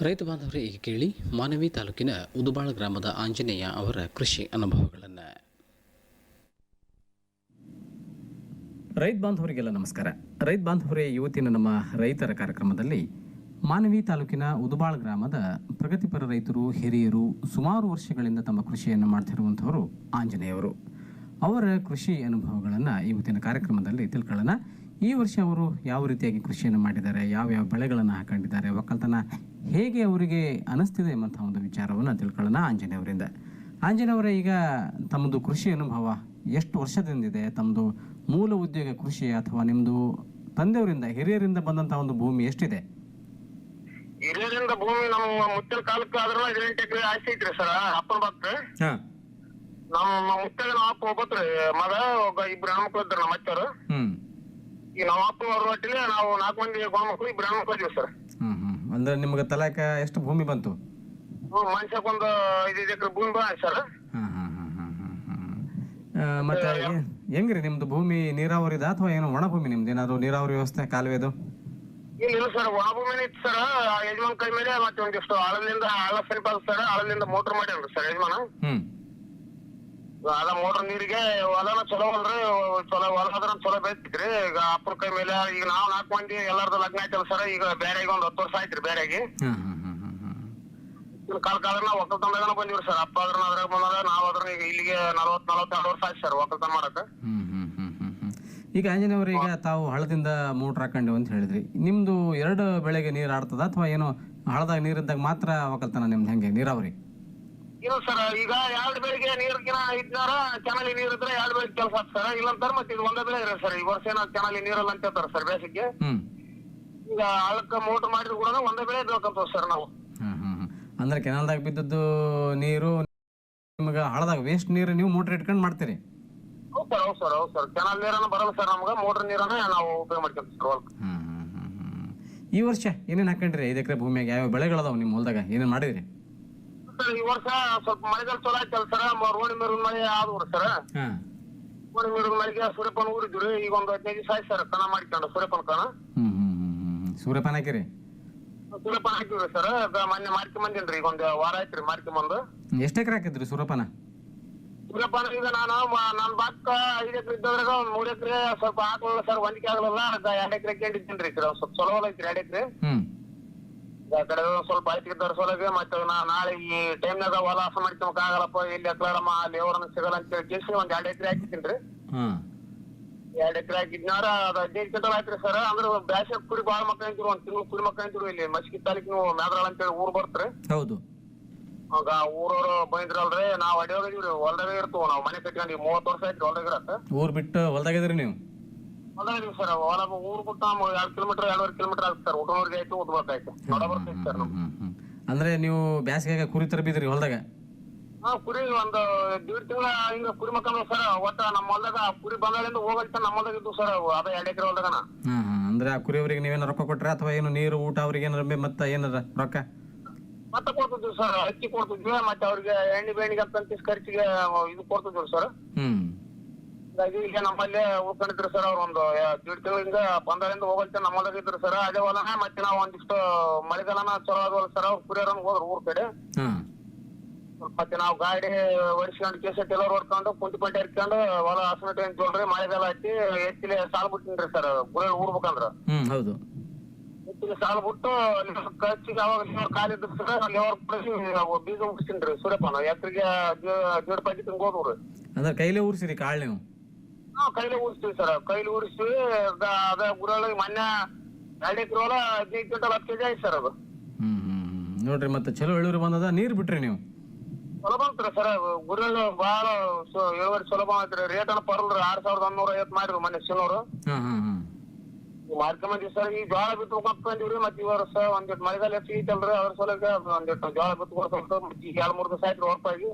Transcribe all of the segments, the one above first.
ರೈತ ಬಾಂಧವರೇ, ಈಗ ಕೇಳಿ, ಮಾನವಿ ತಾಲೂಕಿನ ಉದುಬಾಳ ಗ್ರಾಮದ ಆಂಜನೇಯ ಅವರ ಕೃಷಿ ಅನುಭವಗಳನ್ನು. ರೈತ ಬಾಂಧವರಿಗೆಲ್ಲ ನಮಸ್ಕಾರ. ರೈತ ಬಾಂಧವರೇ, ಇವತ್ತಿನ ನಮ್ಮ ರೈತರ ಕಾರ್ಯಕ್ರಮದಲ್ಲಿ ಮಾನವಿ ತಾಲೂಕಿನ ಉದುಬಾಳ ಗ್ರಾಮದ ಪ್ರಗತಿಪರ ರೈತರು, ಹಿರಿಯರು, ಸುಮಾರು ವರ್ಷಗಳಿಂದ ತಮ್ಮ ಕೃಷಿಯನ್ನು ಮಾಡ್ತಿರುವಂಥವರು ಆಂಜನೇಯವರು. ಅವರ ಕೃಷಿ ಅನುಭವಗಳನ್ನು ಇವತ್ತಿನ ಕಾರ್ಯಕ್ರಮದಲ್ಲಿ ತಿಳ್ಕೊಳ್ಳೋಣ. ಈ ವರ್ಷ ಅವರು ಯಾವ ರೀತಿಯಾಗಿ ಕೃಷಿಯನ್ನು ಮಾಡಿದ್ದಾರೆ? ಯಾವ ಯಾವ ಬೆಳೆಗಳನ್ನು ಹಾಕೊಂಡಿದ್ದಾರೆ? ಒಕ್ಕಲ್ತನ ಹೇಗೆ ಅವರಿಗೆ ಅನಿಸ್ತಿದೆ ಎಂಬಂಥ ಒಂದು ವಿಚಾರವನ್ನು ತಿಳ್ಕೊಳ್ಳೋಣ ಆಂಜನೇಯ ಅವರಿಂದ. ಆಂಜನೇಯವರೇ ಈಗ ತಮ್ಮದು ಕೃಷಿ ಅನುಭವ ಎಷ್ಟು ವರ್ಷದಿಂದಿದೆ? ತಮ್ಮದು ಮೂಲ ಉದ್ಯೋಗ ಕೃಷಿ ಅಥವಾ ನಿಮ್ಮದು ತಂದೆಯವರಿಂದ ಹಿರಿಯರಿಂದ ಬಂದಂತಹ ಒಂದು ಭೂಮಿ ಎಷ್ಟಿದೆ? ಹಿರಿಯರಿಂದ ಭೂಮಿ ನಮ್ಮ ಮುತ್ತಲ ಕಾಲಕ್ಕೆ ಆದ್ರೂ ಹದಿನೆಂಟು ಎಕರೆ ಆಸ್ತಿ ಐತ್ರಿ ಸರ್ ಅಪ್ಪನ ಭಕ್ತ ಹಾಂ. ನಮ್ಮ ಮುತ್ತಲ ಅಪ್ಪ ಒಬ್ಬತ್ರಿ ಮಗ ಒಬ್ಬ ಇಬ್ರು ಹೆಣ್ಮಕ್ಳು ಇದ್ರು ನಮ್ಮ ಅಚ್ಚರು ಈಗ ನಮ್ಮ ಅಪ್ಪ ಅವ್ರ ಒಟ್ಟಿಗೆ ನಾವು ನಾಲ್ಕು ಮಂದಿ ಗಂಡ್ಮಕ್ಳು ಇಬ್ರು ಹೆಣ್ಮಕ್ಳು ಇದೀವಿ ಸರ್. ಹ್ಞೂ ಅಂದ್ರೆ ನಿಮಗೆ ತಲಾಕ ಎಷ್ಟು ಭೂಮಿ ಬಂತು? ಹ್ಮ್ ಮನುಷ್ಯಕ್ ಒಂದು ಐದೈದು ಎಕರೆ ಭೂಮಿ ಬಾ ಸರ್. ಹಾಂ ಹಾಂ ಹಾಂ ಹಾಂ ಹಾಂ ಹಾಂ ಮತ್ತು ಹೆಂಗ್ರಿ ನಿಮ್ಮದು ಭೂಮಿ ನೀರಾವರಿದ ಅಥವಾ ಏನು ಒಣ ಭೂಮಿ ನಿಮ್ದು? ಏನಾದ್ರು ನೀರಾವರಿ ವ್ಯವಸ್ಥೆ ಕಾಲುವೆದು? ಇಲ್ಲ ಇಲ್ಲ ಸರ್ ಒಣ ಮನೆ ಇತ್ತು ಸರ್. ಯಜಮಾನ್ ಕೈ ಮೇಲೆ ಮತ್ತೆ ಒಂದಿಷ್ಟು ಆಳದಿಂದ ಆಳ ಸರಿಪಾದ ಸರ್. ಆಳದಿಂದ ಮೋಟರ್ ಮಾಡ್ಯಾನ್ರಿ ಸರ್ ಯಜಮಾನ. ಹ್ಞೂ ಅದ ಮೋಟರ್ ನೀರಿಗೆ ಹೊಲನ ಚಲೋ ಅಲ್ರಿ ಚಲೋ ಹೊಲ ಅದ್ರ ಚಲೋ ಬೆಳಿತಿದ್ರಿ ಈಗ ಅಪ್ಪನ ಕೈ ಮೇಲೆ ಈಗ ನಾವ್ ನಾಲ್ಕು ಮಂದಿ ಎಲ್ಲಾರ್ದು ಲಗ್ನ ಆಯ್ತಲ್ಲ ಸರ್ ಈಗ ಬೇರೆಗೆ ಒಂದ್ ಹತ್ತು ವರ್ಷ ಆಯ್ತ್ರಿ ಬೇರೆಗೆ ಕಾಲ ಕಾಲ ನಾವು ಒಕ್ಕಲ್ತನದಾಗನ ಬಂದಿವ್ರಿ ಸರ್ ಅಪ್ಪ ಅದ್ರ ಅದ್ರಾಗ ಬಂದಾರ ನಾವ್ ಅದ್ರ ಈಗ ಇಲ್ಲಿಗೆ ನಲವತ್ ನಲವತ್ತೆರಡು ವರ್ಷ ಆಯ್ತು ಸರ್ ಒಕ್ಕಲ್ತನ ಮಾಡಕ. ಹ್ಮ್ ಹ್ಮ್ ಹ್ಮ್ ಹ್ಮ್ ಹ್ಮ್. ಈಗ ಆಂಜನೇಯವ್ರ ಈಗ ತಾವು ಹಳದಿಂದ ಮೋಟ್ರ್ ಹಾಕೊಂಡು ಅಂತ ಹೇಳಿದ್ರಿ. ನಿಮ್ದು ಎರಡು ಬೆಳೆಗೆ ನೀರು ಆಡ್ತದ ಅಥವಾ ಏನೋ ಹಳದಾಗ ನೀರಿದ್ದಾಗ ಮಾತ್ರ ಒಕ್ಕಲ್ತನ ನಿಮ್ದು ಹೆಂಗೆ ನೀರಾವರಿ? ಇಲ್ಲ ಸರ್ ಈಗ ಎರಡು ಬೆಳಿಗ್ಗೆ ನೀರ್ಕಿನ ಇದ್ದಾರ ಕೆನಲಿ ನೀರ್ ಇದ್ರೆ ಎರಡು ಬೆಳಿಗ್ಗೆ ಕೆಲಸ ಆತ್ ಸರ್. ಇಲ್ಲಂತಾರ ಮತ್ತೆ ಇದು ಒಂದೇ ಬೆಳೆ ಇರೋ ಸರ್. ಈ ವರ್ಷ ಏನೋ ಕೆನಲಿ ನೀರಲ್ಲ ಅಂತ ಹೇಳ್ತಾರೆ ಸರ್ ಬೇಸಿಗೆ. ಹ್ಮ್. ಈಗ ಆಳಕ್ಕ ಮೋಟರ್ ಮಾಡಿದ್ರು ಕೂಡ ಒಂದೇ ಬೆಳೆ ಬೇಕಂತ ಸರ್ ನಾವು. ಹ್ಮ್ ಹ್ಮ್ ಹ್ಮ್. ಅಂದ್ರೆ ಕೆನಲ್ದಾಗ ಬಿದ್ದದ್ದು ನೀರು ನಿಮಗೆ ಹಳದಾಗ ವೇಸ್ಟ್ ನೀರು ನೀವು ಮೋಟ್ರ್ ಇಟ್ಕೊಂಡು ಮಾಡ್ತೀರಿ? ಹೌದ್ ಸರ್ ಹೌದ್ ಸರ್ ಹೌದ್ ಸರ್. ಕೆನಲ್ ನೀರನ್ನ ಬರಲ್ಲ ಸರ್ ನಮ್ಗ ಮೋಟರ್ ನೀರನ್ನ ನಾವು ಉಪಯೋಗ ಮಾಡ್ಕೊಂತೀವಿ ಸರ್ ಹೊಲಕ್ಕೆ ಹ್ಮ್ ಹ್ಮ್ ಹ್ಮ್ ಹ್ಮ್. ಈ ವರ್ಷ ಏನೇನು ಹಾಕೊಂಡ್ರಿ ಐದು ಎಕರೆ ಭೂಮಿಯಾಗ? ಯಾವ ಬೆಳೆಗಳದಾವ ನಿಮ್ಮ ಹೊಲದಾಗ? ಏನೇನು ಮಾಡಿದ್ರಿ? ಸರ್ ಈ ವರ್ಷ ಸ್ವಲ್ಪ ಮಳೆಗಾಲ ಚಲೋ ಆಯ್ತಲ್ಲ ಸರ್ ರೋಣಿ ಮೇರಿನ ಮಳೆ ಆದ್ರಿ ಸರ್. ಹಾಂ. ರೋಣಿ ಮೇರಿನ ಮಳೆಗೆ ಸೂರ್ಯಪಾನ ಊರಿದ್ರಿ ಈಗ ಒಂದು ಹದಿನೈದು ದಿವಸ ಆಯ್ತು ಸರ್ ಕಣ ಮಾಡ್ಕೊಂಡು ಸೂರ್ಯಪಾನ ಕಣ. ಹ್ಮ್ ಹ್ಮ್ ಹ್ಮ್. ಸೂರ್ಯಪಾನ ಹಾಕಿರಿ? ಸೂರ್ಯಪಾನ ಹಾಕಿವ್ರಿ ಸರ್ ಮೊನ್ನೆ ಮಾರ್ಕಿ ಬಂದೇನ್ರಿ ಈಗ ಒಂದ್ ವಾರ ಆಯ್ತ್ರಿ ಮಾರ್ಕಿ ಬಂದು. ಎಷ್ಟು ಎಕರೆ ಹಾಕಿದ್ರಿ ಸೂರ್ಯಪಾನ? ಸೂರ್ಯಪಾನ ಈಗ ನಾನು ಮ- ನನ್ ಬಾಕ್ಕ ಐದ ಎಕರೆ ಇದ್ದವ್ರಾಗ ಒಂದ್ ಮೂರ್ ಎಕರೆ ಸ್ವಲ್ಪ ಹಾಕಲ್ಲ ಸರ್ ಹೊಂದಿಕೆ ಆಗಲ್ಲ ಎರಡ್ ಎಕರೆ ಕೆಂಡಿದ್ದೀನಿ ಈ ಕಡೆ ಸ್ವಲ್ಪ ಚಲೋ ಐತ್ರಿ ಎರಡ್ ಎಕರೆ. ಹ್ಮ್. ಕಡೆ ಸ್ವಲ್ಪ ಐತಿ ದರ್ಸೋಲಾಗೆ ಮತ್ತೆ ನಾ ನಾಳೆ ಈ ಟೈಮ್ನಾಗ ಹೊಲ ಹಸ ಮಾಡ್ಕೊಳಕ್ ಆಗಲ್ಲಪ್ಪ ಇಲ್ಲಿ ಅಕ್ಲಾಡಮ್ಮ ಅಲ್ಲಿ ಅವ್ರನ್ನ ಸಿಗಲ್ಲ ಅಂತ ಹೇಳಿ ಕೇಸಿ ಒಂದ್ ಎರಡ್ ಎಕರೆ ಹಾಕಿದ್ರಿ ಎರಡ್ ಎಕರೆ ಹಾಕಿದ್ನಾರ ಅದ ಹದಿನೈದು ಕ್ವಿಂಟಲ್ ಆಯ್ತ್ರಿ ಸರ್ ಅಂದ್ರೆ ಬ್ಯಾಸೆ ಕುಡಿ ಬಾಳ ಮಕ್ಕಳ ಅಂತಿರು ಒಂದ್ ತಿಂಗಳು ಕುರಿ ಮಕ್ಕಳ ಅಂತಿರು ಇಲ್ಲಿ ಮಸ್ಕಿ ನೀವು ಮ್ಯಾದ್ರಾಳ ಅಂತೇಳಿ ಊರ್ ಬರ್ತ್ರಿ. ಹೌದು. ಆಗ ಊರವ್ರು ಬಂದಿರಲ್ರಿ ನಾವ್ ಅಡಿಯೋಗಿದೀವ್ರಿ ಹೊಲ್ದಾಗ ಇರ್ತೀವಿ ನಾವ್ ಮನೆ ಕಟ್ಕೊಂಡು ಮೂವತ್ತು ವರ್ಷ ಆಯ್ತು ಹೊಲ್ದಾಗ ಇರತ್ತ ಊರ್ ಬಿಟ್ಟು ಹೊಲ್ದಾಗಿದ್ರಿ ನೀವು? ಇದೀವಿ ಸರ್ ಹೊಲ ಊರ್ ಬಿಟ್ಟು ಎರಡ್ ಕಿಲೋಮೀಟರ್ ಎರಡೂವರೆ ಕಿಲೋಮೀಟರ್ ಆಗುತ್ತೆ ಸರ್. ಹುಡುಗರಿಗೆ ಆಯ್ತು ಉದ್ಬೇಕಾಯ್ತು ನೋಡ ಬರ್ತೈತಿ ಸರ್ ನಮ್ಗೆ. ಅಂದ್ರೆ ನೀವು ಬ್ಯಾಸಿಗೆ ಕುರಿ ತರಬಿದ್ರಿ ಹೊಲದಾಗ? ಹಾ ಕುರಿ ಒಂದು ದೀಡ್ ತಿಂಗಳ ಹಿಂಗ ಕುರಿ ಮಕ್ಕಳು ಸರ್. ಒಟ್ಟ ನಮ್ಮ ಹೊಲದಾಗ ಕುರಿ ಬಂದಾಳಿಂದ ಹೋಗಂತ ನಮ್ಮ ಹೊಲದಾಗ ಇದ್ದು ಸರ್ ಅದ ಎರಡ್ ಎಕರೆ ಹೊಲ್ದಾಗನ. ಹಾ ಹಾ ಅಂದ್ರೆ ಆ ಕುರಿ ಅವರಿಗೆ ನೀವೇನು ರೊಕ್ಕ ಕೊಟ್ರೆ ಅಥವಾ ಏನು ನೀರು ಊಟ ಅವ್ರಿಗೆ ಏನಾರ ಮತ್ತ ಏನಾರ ರೊಕ್ಕ? ಮತ್ತೆ ಕೊಡ್ತಿದ್ವಿ ಸರ್ ಅಕ್ಕಿ ಕೊಡ್ತಿದ್ವಿ. ಮತ್ತೆ ಅವ್ರಿಗೆ ಎಣ್ಣೆ ಬೇಣಿಗೆ ಅಂತ ಖರ್ಚಿಗೆ ಇದು ಕೊಡ್ತಿದ್ವಿ ಸರ್. ಹ್ಮ್. ಹೀಗಾಗಿ ಈಗ ನಮ್ಮಲ್ಲೇ ಉಳ್ಕೊಂಡಿದ್ರು ಸರ್ ಅವ್ರು ಒಂದು ದೀಡ್ ತಿಂಗಳಿಂದ ಬಂದಾಗಿಂದ ಹೋಗಂತ ನಮ್ಮ ಹೊಲ್ದಾಗ ಇದ್ರು ಸರ್ ಅದೇ ಹೊಲನ ಮತ್ತೆ ನಾವು ಒಂದಿಷ್ಟು ಮಳೆಗಾಲನ ಚಲೋ ಆದ್ವಲ್ಲ ಸರ್ ಅವ್ರು ಕುರಿಯರನ್ನ ಹೋದ್ರು ಊರ್ ಕಡೆ. ಹಾ. ಮತ್ತೆ ನಾವು ಗಾಡಿ ಓಡಿಸ್ಕೊಂಡು ಕೇಸಟ್ ಎಲ್ಲ ಹೊಡ್ಕೊಂಡು ಕುಂಟಿ ಪಂಟಿ ಹರ್ಕೊಂಡು ಹೊಲ ಹಸನ ಟೈಮ್ ತೊಳ್ರಿ ಮಳೆಗಾಲ ಹಚ್ಚಿ ಎತ್ತಿಲೆ ಸಾಲ್ ಬಿಟ್ಟಿನ್ರಿ ಸರ್ ಗುಳೆ ಊರ್ಬೇಕಂದ್ರ. ಹ್ಮ್ ಹೌದು. ಎತ್ತಿಲೆ ಸಾಲ್ ಬಿಟ್ಟು ಕಚ್ಚಿಗೆ ಅವಾಗ ಲೇವರ್ ಕಾಲಿದ್ದು ಸರ್ ಲೇವರ್ ಬೀಜ ಉಡ್ಸಿನ್ರಿ ಸೂರ್ಯಪಾನ ಎಕರೆಗೆ ದೇಡ್ ಪ್ಯಾಕೆಟ್ ಹಿಂಗ್ ಹೋದ್ರಿ ಅಂದ್ರೆ ಕೈಲೇ ಊರ್ಸಿರಿ ಕಾಳು ನೀವು? ಹಾ ಕೈಲಿ ಊರಿಸ್ತೀವಿ ಸರ್. ಕೈಲಿ ಉರಿಸ್ತೀವಿ ಅದ ಊರೊಳಗೆ ಮೊನ್ನೆ ಎರಡು ಎಕರೆ ಹದಿನೈದು ಕ್ವಿಂಟಲ್ ಹತ್ತು ಕೆಜಿ ಆಯ್ತು ಸರ್ ಅದು. ಹ್ಮ್ ಹ್ಮ್ ಹ್ಮ್. ನೋಡ್ರಿ ಮತ್ತೆ ಚಲೋ ಇಳುವರಿ ಬಂದದ? ನೀರ್ ಬಿಟ್ರಿ ನೀವು? ಸುಲಭ ಬಂತ್ರಿ ಸರ್. ಗುರಳ್ಳಿ ಭಾಳ ಇಳುವರಿ ಸುಲಭ ಬಂತ್ರಿ ರೇಟ್ ಅನ್ನ ಪರ್ಲ್ರಿ ಆರ್ ಸಾವಿರದ ಒಂದೂರ ಐವತ್ತು ಮಾಡಿದ್ರು ಮೊನ್ನೆ ಸಿನ್ನೂರು ಹಾ ಹಾ ಹಾ ಮಾರ್ಕೊಂಬಂದಿ ಸರ್ ಈ ಜೋಳ ಬಿತ್ತು ಬಂದಿವ್ರಿ ಮತ್ತೆ ಈ ವರ್ಷ ಒಂದಿಟ್ಟು ಮಳೆಗಾಲ ಐತಲ್ರಿ ಅದ್ರ ಸಲಕ್ಕೆ ಒಂದಿಟ್ಟು ಜೋಳ ಬಿತ್ತು ಕೊಡ್ಬೇಕು ಮತ್ತೆ ಈಗ ಎರಡ್ ಮೂರ್ ದಿವಸ ಆಯ್ತು ಹೊರಪಾಗಿ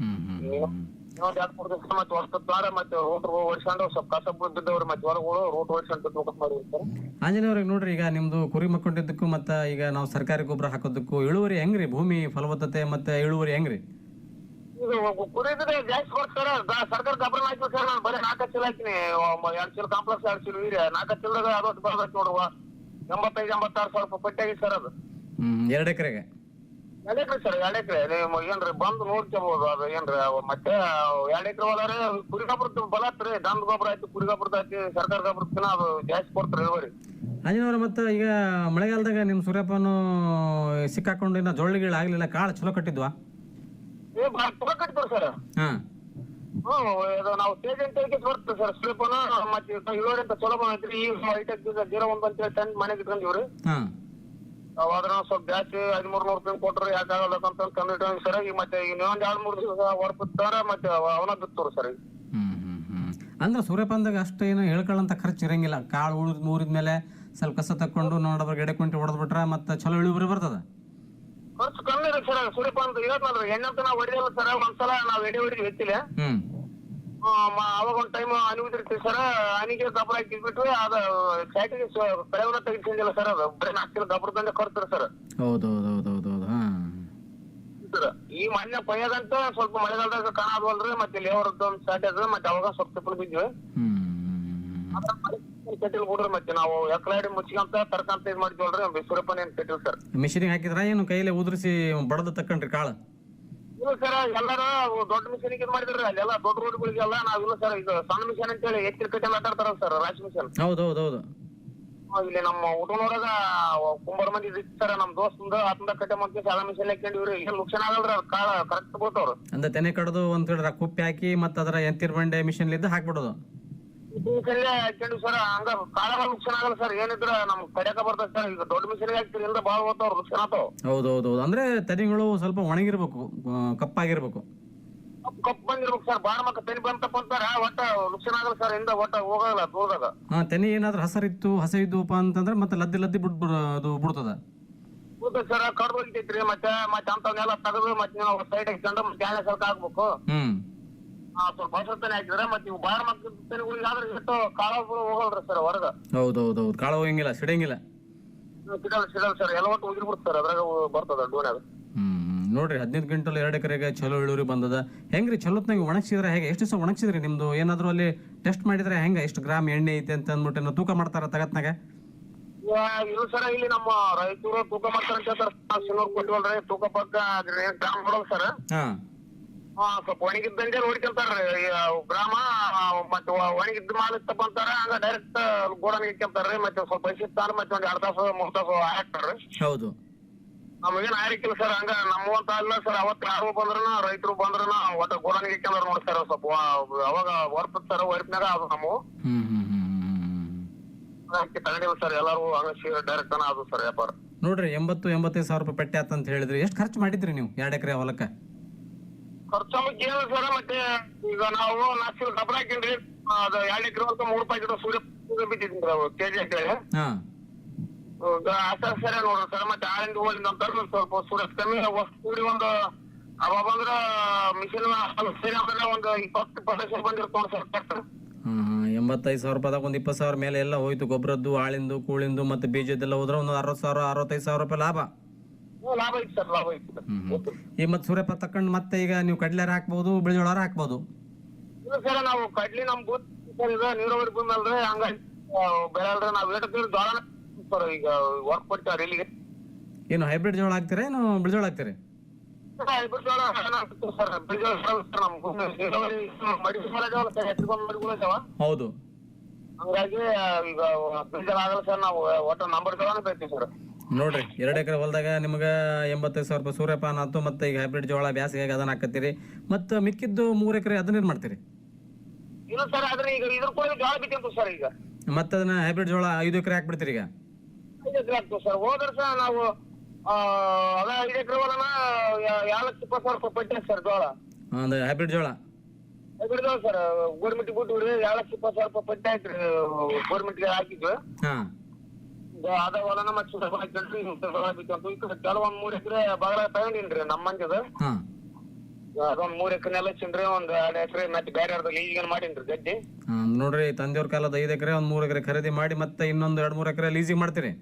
ಹ್ಮ್ ಹ್ಮ್ ಹ್ಮ್. ಇನ್ನೊಂದ್ ಎರಡ್ ಮೂರ್ ದಿವಸ ಮತ್ತೆ ಹೊರತಾರ ಮತ್ತೆ ರೋಟ್ ಓಡಿಸ್ಕೊಂಡು ಸ್ವಲ್ಪ ಕಸ ಬಿದ್ದಿದ್ದವ್ರಿ ಮತ್ತೆ ಹೊರಗಳು ರೋಟ್ ಓಡಿಸ್ಕೊಂಡು ಬಿಡ್ಬೇಕಂತ ಮಾಡಿ ಆಂಜನೇಯವ್ರಿಗೆ ನೋಡ್ರಿ ಈಗ ನಿಮ್ದು ಕುರಿ ಮಕ್ಕೊಂಡಿದ್ದಕ್ಕೂ ಮತ್ತ ಈಗ ನಾವು ಸರ್ಕಾರಿ ಗೊಬ್ಬರ ಹಾಕೋದಕ್ಕೂ ಇಳುವರಿ ಹೆಂಗ್ರಿ? ಭೂಮಿ ಫಲವತ್ತತೆ ಮತ್ತೆ ಇಳುವರಿ ಹೆಂಗ್ರಿ? ಇದು ಕುರಿದ್ರೆ ಜಾಸ್ತಿ ಬರ್ತಾರ ಸರ್ಕಾರ ಗೊಬ್ಬರ ಹಾಕಿ ಸರ್ ನಾನು ಬರೀ ನಾಲ್ಕು ಚೀಲ ಹಾಕಿನಿ ಎರಡ್ ಚೀಲ ಕಾಂಪ್ಲೆಕ್ಸ್ ಎರಡ್ ಚೀಲ ವೀರ್ಯ. ನಾಲ್ಕು ಚೀಲದಾಗ ಅರವತ್ತು ಬರ್ಬೇಕು ನೋಡುವ. ಎಂಬತ್ತೈದು ಎಂಬತ್ತಾರು ಸಾವಿರ ರೂಪಾಯಿ ಪಟ್ಟಿ ಆಗಿದೆ ಸರ್ ಅದು. ಹ್ಮ್ ಎರಡು ಎಕರೆಗೆ. ಎರಡ್ ಎಕರೆ. ಸರ್ ಎರಡ್ ಎಕರೆ ಏನ್ರಿ ಬಂದು ನೋಡ್ಕೋಬಹುದು ಅದು ಏನ್ರಿ ಅವ್ ಮತ್ತೆ ಎರಡ್ ಎಕರೆ ಹೋದ್ರೆ ಕುರಿ ಗೊಬ್ಬರದ ಬಲ ಆತ್ರಿ ದನದ ಗೊಬ್ಬರ ಆಯ್ತು ಕುರಿ ಗೊಬ್ಬರದ ಆಯ್ತು ಸರ್ಕಾರ ಗೊಬ್ಬರಕ್ಕಿನ ಅದು ಜಾಸ್ತಿ ಕೊಡ್ತಾರೆ ಇಳುವರಿ. ಅಂಜನವ್ರ ಮತ್ತೆ ಈಗ ಮಳೆಗಾಲದಾಗ ನಿಮ್ಮ ಸೂರ್ಯಪ್ಪನು ಸಿಕ್ಕಾಕೊಂಡು ಇನ್ನ ಜೋಳಿಗಳು ಆಗ್ಲಿಲ್ಲ ಕಾಳು ಚಲೋ ಕಟ್ಟಿದ್ವಾ? ಏ ಭಾಳ ಚಲೋ ಕಟ್ಟಿದ್ರು ಸರ್. ಹ್ಮ್ ಹ್ಮ್ ಇದು ನಾವು ಸ್ಟೇಜ್ ಅಂತ ಹೇಳಿ ಬರ್ತದೆ ಸರ್ ಸ್ಲಿಪ್ಪನ ಮತ್ತೆ ಇಳುವರಿ ಅಂತ ಚಲೋ ಬಂದೈತ್ರಿ. ಈಗ ಐಟಕ್ ಜೀರೋ ಒಂದು ಅಂತ ಹೇಳಿ ತಂದ್ ಮನೆಗೆ ಇಟ್ಕೊಂಡಿವ್ರಿ. ಹಾಂ. ಅವ್ ಅದ್ರ ಸ್ವಲ್ಪ ಜಾಸ್ತಿ ಹದಿಮೂರ್ ನೂರು ರೂಪಾಯಿ ಕೊಟ್ರೆ ಯಾಕಾಗಲ್ಲ ಅಂತ ಕಂಡಿಟ್ಟು ಸರ್ ಈಗ ಮತ್ತೆ ಈಗ ಇನ್ನೊಂದ್ ಎರಡ್ ಮೂರ್ ದಿವಸ ಹೊರಬಿಡ್ತಾರ ಮತ್ತೆ ಅವನ ಬಿತ್ತವ್ರು ಸರ್. ಈಗ ಹ್ಮ್ ಹ್ಮ್ ಹ್ಮ್. ಅಂದ್ರೆ ಸೂರ್ಯಪಾನದಾಗ ಅಷ್ಟು ಏನು ಹೇಳ್ಕೊಳ್ಳಂತ ಖರ್ಚು ಇರಂಗಿಲ್ಲ. ಕಾಳು ಉಳಿದ್ ಮೂರಿದ ಮೇಲೆ ಸ್ವಲ್ಪ ಕಸ ತಕ್ಕೊಂಡು ನೋಡೋದ್ರ ಗೆಡೆ ಕುಂಟಿ ಹೊಡೆದ್ಬಿಟ್ರೆ ಮತ್ತೆ ಚಲೋ ಇಳುವರಿ ಬರ್ತದ? ಖರ್ಚು ಕಮ್ಮಿ ಇದೆ ಸರ್. ಸೂರ್ಯಪಾನ ಇವತ್ತು ಎಣ್ಣೆ ಅಂತ ನಾವು ಹೊಡಿಯಲ್ಲ ಸರ್. ಒಂದ್ಸಲ ನಾವು ಎಡೆ ಹೊಡಿದ್ವಿ ಹೆಚ್ಚಿಲ್ಲ ಹ್ಮ್. ಅವಾಗ ಒಂದ್ ಟೈಮ್ ಹನಿ ಸರ ಅನಿಗೆ ಗೊಬ್ಬರ ಹಾಕಿಬಿಟ್ಟು ಅದು ಸ್ಯಾಟಿಗೆ ಬೆಳೆವನ್ನ ತೆಗಿಸಿಲ್ಲ ಸರ್ ಅದು. ಬರೀ ನಾಲ್ಕು ಕಿಲೋ ಗೊಬ್ಬರದಂಗೆ ಕೊಡ್ತಾರೆ ಸರ್ ಹೌದು ಹೌದು ಹೌದು ಹೌದು ಹೌದು ಹಾಂ ಈ ಮೊನ್ನೆ ಕೊಯ್ಯದಂತ ಸ್ವಲ್ಪ ಮಳೆಗಾಲದಾಗ ಕಾಣಾದ್ವಲ್ರಿ ಮತ್ತೆ ಲೇವರ್ದು ಒಂದ್ ಸ್ಟಾರ್ಟ್ ಅದ ಮತ್ತೆ ಅವಾಗ ಸ್ವಲ್ಪ ತಿಪ್ಪಲು ಬಿದ್ವಿ ಹ್ಮ್ ಕಟ್ಟಿಲ್ ಬಿಡ್ರಿ ಮತ್ತೆ ನಾವು ಎಕ್ಲಾಡಿ ಮುಚ್ಕೊಂತ ತರ್ಕಂತ ಇದ್ ಮಾಡ್ತೀವಲ್ರಿ ಸೂರ್ಯಪಾನ ಏನ್ ಕಟ್ಟಿಲ್ ಸರ್ ಮಿಷಿನಿಗೆ ಹಾಕಿದ್ರ ಏನು ಕೈಲೇ ಉದುರಿಸಿ ಬಡದ ತಕ್ಕಂಡ್ರಿ ಕಾಳು? ಇಲ್ಲ ಸರ್ ಎಲ್ಲರೂ ದೊಡ್ಡ ಮಿಷನ್ ಇದ್ ಮಾಡಿದ್ರಿ ಅಲ್ಲೆಲ್ಲ ದೊಡ್ಡ ರೋಡ್ಗಳಿಗೆಲ್ಲ ನಾವಿಲ್ಲ ಸರ್ ಇದು ಸಣ್ಣ ಮಿಷನ್ ಅಂತೇಳಿ ಎತ್ತಿನ ಕಟ್ಟೆ ಮಾತಾಡ್ತಾರ ಸರ್ ರಾಶಿ ಮಿಷನ್ ಹೌದು ಹೌದು ಹೌದು ಇಲ್ಲಿ ನಮ್ಮ ಊಟನೊಳಗ ಕುಂಬಾರ ಮಂದಿ ಇದ್ದಿತ್ತು ಸರ್ ನಮ್ ದೋಸ್ತಂದು ಆತಂದ ಕಟ್ಟೆ ಮಾಡ್ತೀವಿ ಸಣ್ಣ ಮಿಷನ್ ಹಾಕೊಂಡಿವ್ರಿ ಏನ್ ಲುಕ್ಷಣ ಆಗಲ್ರಿ ಅದು ಕಾಳ ಕರೆಕ್ಟ್ ಬೀಳ್ತಾವ್ರು ಅಂದ್ರೆ ತೆನೆ ಕಡ್ದು ಒಂದ್ ಕಡೆ ಕುಪ್ಪಿ ಹಾಕಿ ಮತ್ತೆ ಅದರ ಎಂತಿರ್ ಬಂಡೆ ಮಿಷನ್ಲಿದ್ದು ಹಾಕ್ಬಿಡೋದು. ಮಿಷನ್ಲೆ ಹಾಕೊಂಡಿವಿ ಸರ್ ಹಂಗ ಕಾಳ ನುಕ್ಸಾನ ಆಗಲ್ಲ ಸರ್ ಏನಿದ್ರ ನಮ್ ಕಡೆಕ ಬರ್ತದೆ ಸರ್ ಈಗ ದೊಡ್ಡ ಮಿಷನ್ ಹಾಕ್ತಿರಿ ಇಂದ ಬಾಳ ಹೋಗ್ತಾವ್ರ ನುಕ್ಸಾನ ಆತಾವ್. ಹೌದು ಹೌದು ಹೌದು ಅಂದ್ರೆ ತೆನೆಗಳು ಸ್ವಲ್ಪ ಒಣಗಿರ್ಬೇಕು ಕಪ್ಪಾಗಿರ್ಬೇಕು. ಕಪ್ ಬಂದಿರ್ಬೇಕು ಸರ್ ಬಾಳ್ ಮಕ್ಕ ತೆನಿ ಬಂತಪ್ಪ ಅಂತಾರ ಒಟ್ಟ ನುಕ್ಸಾನ ಆಗಲ್ಲ ಸರ್ ಇಂದ ಒಟ್ಟ ಹೋಗಲ್ಲ ದೂರದಾಗ. ಹಾ ತೆನೆ ಏನಾದ್ರೂ ಹಸರಿತ್ತು ಹಸ ಇದ್ದುಪ್ಪ ಅಂತಂದ್ರೆ ಮತ್ತೆ ಲದ್ದಿ ಲದ್ದಿ ಬಿಡ್ ಅದು ಬಿಡ್ತದ. ಹೌದು ಸರ್ ಕಡ್ದು ಹೋಗಿತೈತ್ರಿ ಮತ್ತೆ ಮತ್ತೆ ಅಂತವನ್ನೆಲ್ಲ ತೆಗೆದು ಮತ್ತೆ ನೀವು ಸೈಡ್ ಹಾಕೊಂಡು ಮತ್ತೆ ಎಣ್ಣೆ ಸ್ವಲ್ಪ ಆಗ್ಬೇಕು ಹ್ಮ್. ಸ್ವಲ್ಪ ಹೊಸತನೆ ಹಾಕಿದ್ರೆ ಮತ್ತೆ ನೀವು ಬಾಳ ಮಕ್ಕಳ ತೆನೆಗಳಿಗೆ ಆದ್ರೆ ಎಷ್ಟು ಕಾಳ ಹೋಗಲ್ರಿ ಸರ್ ಹೊರಗ. ಹೌದು ಹೌದು ಹೌದು ಕಾಳು ಹೋಗಂಗಿಲ್ಲ ಸಿಡಂಗಿಲ್ಲ. ಸಿಡಲ್ ಸಿಡಲ್ ಸರ್ ಎಲ್ಲ ಒಟ್ಟು ಉಗಿರ್ಬಿಡ್ತು ಸರ್ ಅದ್ರಾಗ ಬರ್ತದ ಡೋನ್ಯಾಗ ಹ್ಮ್ ನೋಡ್ರಿ ಹದಿನೈದು ಕ್ವಿಂಟಲ್ ಎರಡು ಎಕರೆಗೆ ಚಲೋ ಇಳುವರಿ ಬಂದದ. ಹೆಂಗ್ರಿ ಚಲೋತ್ನಾಗ ಒಣಗಿಸಿದ್ರೆ ಹೇಗೆ? ಎಷ್ಟು ದಿವಸ ಒಣಗಿಸಿದ್ರಿ ನಿಮ್ದು? ಏನಾದ್ರು ಅಲ್ಲಿ ಟೆಸ್ಟ್ ಮಾಡಿದ್ರೆ ಹೆಂಗ? ಎಷ್ಟು ಗ್ರಾಮ್ ಎಣ್ಣೆ ಐತೆ ಅಂತ ಅಂದ್ಬಿಟ್ಟು ಏನೋ ತೂಕ ಮಾಡ್ತಾರ ತಗತ್ನಾಗ? ಇಲ್ಲ ಸರ್ ಇಲ್ಲಿ ನಮ್ಮ ರೈತರು ತೂಕ ಮಾಡ್ತಾರೆ ಅಂತ ಹೇಳ್ತಾರೆ ತೂಕ ಪಕ್ಕ ಗ್ರಾಮ್ ನೋಡಲ್ ಸರ್. ಹಾ. ಹಾ ಸ್ವಲ್ಪ ಒಣಗಿದ್ದಂಗೆ ನೋಡ್ಕೊಂತಾರ್ರಿ. ಈ ಗ್ರಾಮ ಮತ್ತ ಒಣಗಿದ್ದ ಮಾಲ್ ಇತ್ತಪ್ಪ ಅಂತಾರ ಹಂಗ ಡೈರೆಕ್ಟ್ ಗೋಡನ್ ಇಟ್ಕೊಂತಾರ್ರಿ. ಮತ್ತೆ ಸ್ವಲ್ಪ ಹಸಿತ್ತಾರ ಮತ್ತೆ ಒಂದ್ ಎರಡ್ ತಾಸು ಮೂರ್ ತಾಸು ಹಾಕ್ತಾರ್ರಿ. ಹೌದು. ನಮಗೇನ್ ಆಯ್ಕಿಲ್ಲ ಸರ್ ಹಂಗ ನಮ್ಮಂತ ಅಲ್ಲ ಸರ್. ಅವತ್ ಯಾರು ಬಂದ್ರನ ರೈತರು ಬಂದ್ರನ ಒಟ್ಟ ಗೋಡನ್ ಇಟ್ಕೊಂಡ್ರ ನೋಡಿ ಸರ್ ಸ್ವಲ್ಪ ಅವಾಗ ವರ್ಪ್ ಸರ್ ವರ್ಪ್ನಾಗ ಅದು ನಮ್ಮ. ಹ್ಮ್ ಹ್ಮ್ ಹ್ಮ್ ಹ್ಮ್ ಹ್ಮ್ ಅದಕ್ಕೆ ತಗೊಂಡಿಲ್ಲ ಸರ್ ಎಲ್ಲಾರು ಹಂಗ ಡೈರೆಕ್ಟ್ ಅದು ಸರ್ ವ್ಯಾಪಾರ. ನೋಡ್ರಿ ಎಂಬತ್ತು ಎಂಬತ್ತೈದು ಸಾವಿರ ರೂಪಾಯಿ ಪೆಟ್ಟೆ ಆತಂತ ಹೇಳಿದ್ರಿ. ಎಷ್ಟು ಖರ್ಚು ಮಾಡಿದ್ರಿ ನೀವು ಎರಡು ಎಕರೆ ಹೊಲಕ್ಕೆ? ಖರ್ಚು ಏನು ಸರ್ ಮತ್ತೆ ಈಗ ನಾವು ನಾಲ್ಕು ಡಬ್ರ ಹಾಕಿನ್ರಿ. ಅದು ಎರಡು ಎಕರೆ ಅಂತ ಮೂರು ಪ್ಯಾಕೆಟ್ ಸೂರ್ಯ ಬಿದ್ದಿದ್ದೀನಿ ಅವು ಕೆಜಿ ಹಾಕಿ ಹಾ. ಅಷ್ಟ ಸರಿ ನೋಡ್ರಿ ಸರ್ ಮತ್ತೆ ಆಳಿಂದ ಹೋಗಿದ ಅಂತ ಸ್ವಲ್ಪ ಸೂರ್ಯ ಕಮ್ಮಿ ಕೂಡಿ ಒಂದು ಅವ ಬಂದ್ರ ಮಿಷಿನ್ ಸರಿ ಅಂದ್ರೆ ಒಂದು ಇಪ್ಪತ್ತು ಪರ್ಸೆಂಟ್ ಬಂದಿರ್ತಾವ ಸರ್ ಖರ್ಚು ಎಂಬತ್ತೈದು ಸಾವಿರ ರೂಪಾಯಿದಾಗ ಒಂದು ಇಪ್ಪತ್ತು ಸಾವಿರ ಮೇಲೆ ಎಲ್ಲ ಹೋಯ್ತು ಗೊಬ್ಬರದ್ದು ಆಳಿಂದು ಕೂಳಿಂದು ಮತ್ತೆ ಬೀಜದ್ದೆಲ್ಲ ಹೋದ್ರೆ ಒಂದು ಅರವತ್ತು ಸಾವಿರ ಅರವತ್ತೈದು ಸಾವಿರ ರೂಪಾಯಿ ಲಾಭ. ಲಾಭ ಐತಿ ಸರ್ ಲಾಭ ಐತಿ ಹ್ಮ್ ಹ್ಮ್. ಈ ಮತ್ತೆ ಸೂರ್ಯಪಾನ ತಕೊಂಡು ಮತ್ತೆ ಈಗ ನೀವು ಕಡ್ಲೆರ ಹಾಕ್ಬೋದು ಬಿಳಿಜೋಳಾರ ಹಾಕ್ಬೋದು? ಇಲ್ಲ ಸರ್ ನಾವು ಕಡ್ಲಿ ನಮ್ ಬೂತ್ ಸರ್ ಇದು ನೀರಾವರಿ ಅಲ್ರಿ ಹಂಗಾಗಿ ಬೆಳೆ ಅಲ್ರಿ ನಾವ್ ಜೋಳ ಸರ್ ಈಗ ವರ್ಕ್ ಕೊಡ್ತಾರ ಇಲ್ಲಿಗೆ. ಏನು ಹೈಬ್ರಿಡ್ ಜೋಳ ಹಾಕ್ತೀರಾ ಏನು ಬಿಳಿಜೋಳ ಹಾಕ್ತೀರಿ? ಹೈಬ್ರಿಡ್ ಜೋಳ ಸರ್ ಬಿಳಿ ಜೋಳ ಸರ್ ನಮ್ ನೀರಾವರಿ ಮಡಿಗಳ ಜೋಳ ಸರ್ ಎತ್ಕೊಂಡ್ ಮಡಿಗಳು ಇದಾವ ಹೌದು. ಹಂಗಾಗಿ ಈಗ ಬಿಳಿಜೋಳ ಆಗಲ್ಲ ಸರ್ ನಾವು ಒಟ್ಟು ನಂಬರ್ ಜೋಳನ ಬೇಕು ಸರ್. ನೋಡ್ರಿ ಎರಡು ಎಕರೆ ಹೊಲದಾಗ ನಿಮ್ಗೆ ಎಂಬತ್ತೈದು ಸಾವಿರ ರೂಪಾಯಿ ಸೂರ್ಯಪಾನ ಆಯ್ತು ಮತ್ತೆ ಈಗ ಹೈಬ್ರಿಡ್ ಜೋಳ ಬ್ಯಾಸಿಗೆ ಅದನ್ನ ಹಾಕತ್ತೀರಿ. ಮತ್ತು ಮಿಕ್ಕಿದ್ದು ಮೂರು ಎಕರೆ ಅದನ್ನೇನು ಮಾಡ್ತೀರಿ? ಇಲ್ಲ ಸರ್ ಆದ್ರೆ ಈಗ ಇದ್ರ ಕೂಡ ಜೋಳ ಸರ್ ಈಗ. ಮತ್ತೆ ಅದನ್ನ ಹೈಬ್ರಿಡ್ ಜೋಳ ಐದು ಎಕರೆ ಹಾಕ್ಬಿಡ್ತೀರಿ ಈಗ? ಐದು ಎಕರೆ ಆಗ್ತದೆ ಸರ್. ಸರ್ ನಾವು ಆ, ಅದ ಐದು ಎಕರೆ ಹೊಲನ ಏಳು ಲಕ್ಷ ಇಪ್ಪತ್ತು ಸಾವಿರ ರೂಪಾಯಿ ಪಟ್ಟಿ ಸರ್ ಜೋಳ. ಒಂದು ಹೈಬ್ರಿಡ್ ಜೋಳ? ಹೈಬ್ರಿಡ್ ಜೋಳ ಸರ್ ಗೋರ್ಮೆಂಟ್ ಬಿಟ್ಟು ಲಕ್ಷ ಇಪ್ಪತ್ತು ಸಾವಿರ ರೂಪಾಯಿ ಪಟ್ಟಿ ಆಯ್ತು ಗೌರ್ಮೆಂಟ್ಗೆ ಹಾಕಿದ್ವಿ ಹಾಂ. ಅದ ಹೊಲನ ಮತ್ತೆ ಹಾಕೊಂಡ್ರಿ ಜೋಳ ಬಿತ್ತಂತು ಈ ಕಡೆ ಕೆಲವೊಂದ್ ಮೂರ್ ಎಕರೆ ಬಗಲ ತಗೊಂಡಿನ್ರಿ ನಮ್ಮ ಮಂಜದ ಹಾಂ. ಅದೊಂದ್ ಮೂರ್ ಎಕರೆ ನೆಲ ಚಿನ್ರಿ ಒಂದ್ ಎರಡ್ ಎಕರೆ ಮತ್ತೆ ಬೇರೆ ಯಾರ್ದು ಲೀಜಿಗೆ ಮಾಡೀನ್ರಿ ಹಾಂ ನೋಡ್ರಿ ತಂದೆಯವ್ರ ಕಾಲದ ಐದು ಎಕರೆ ಒಂದು ಮೂರ್ ಎಕರೆ ಖರೀದಿ ಮಾಡಿ ಮತ್ತೆ ಇನ್ನೊಂದು ಎರಡು ಮೂರು ಎಕರೆ ಲೀಸಿಗೆ ಮಾಡ್ತೀರಿ?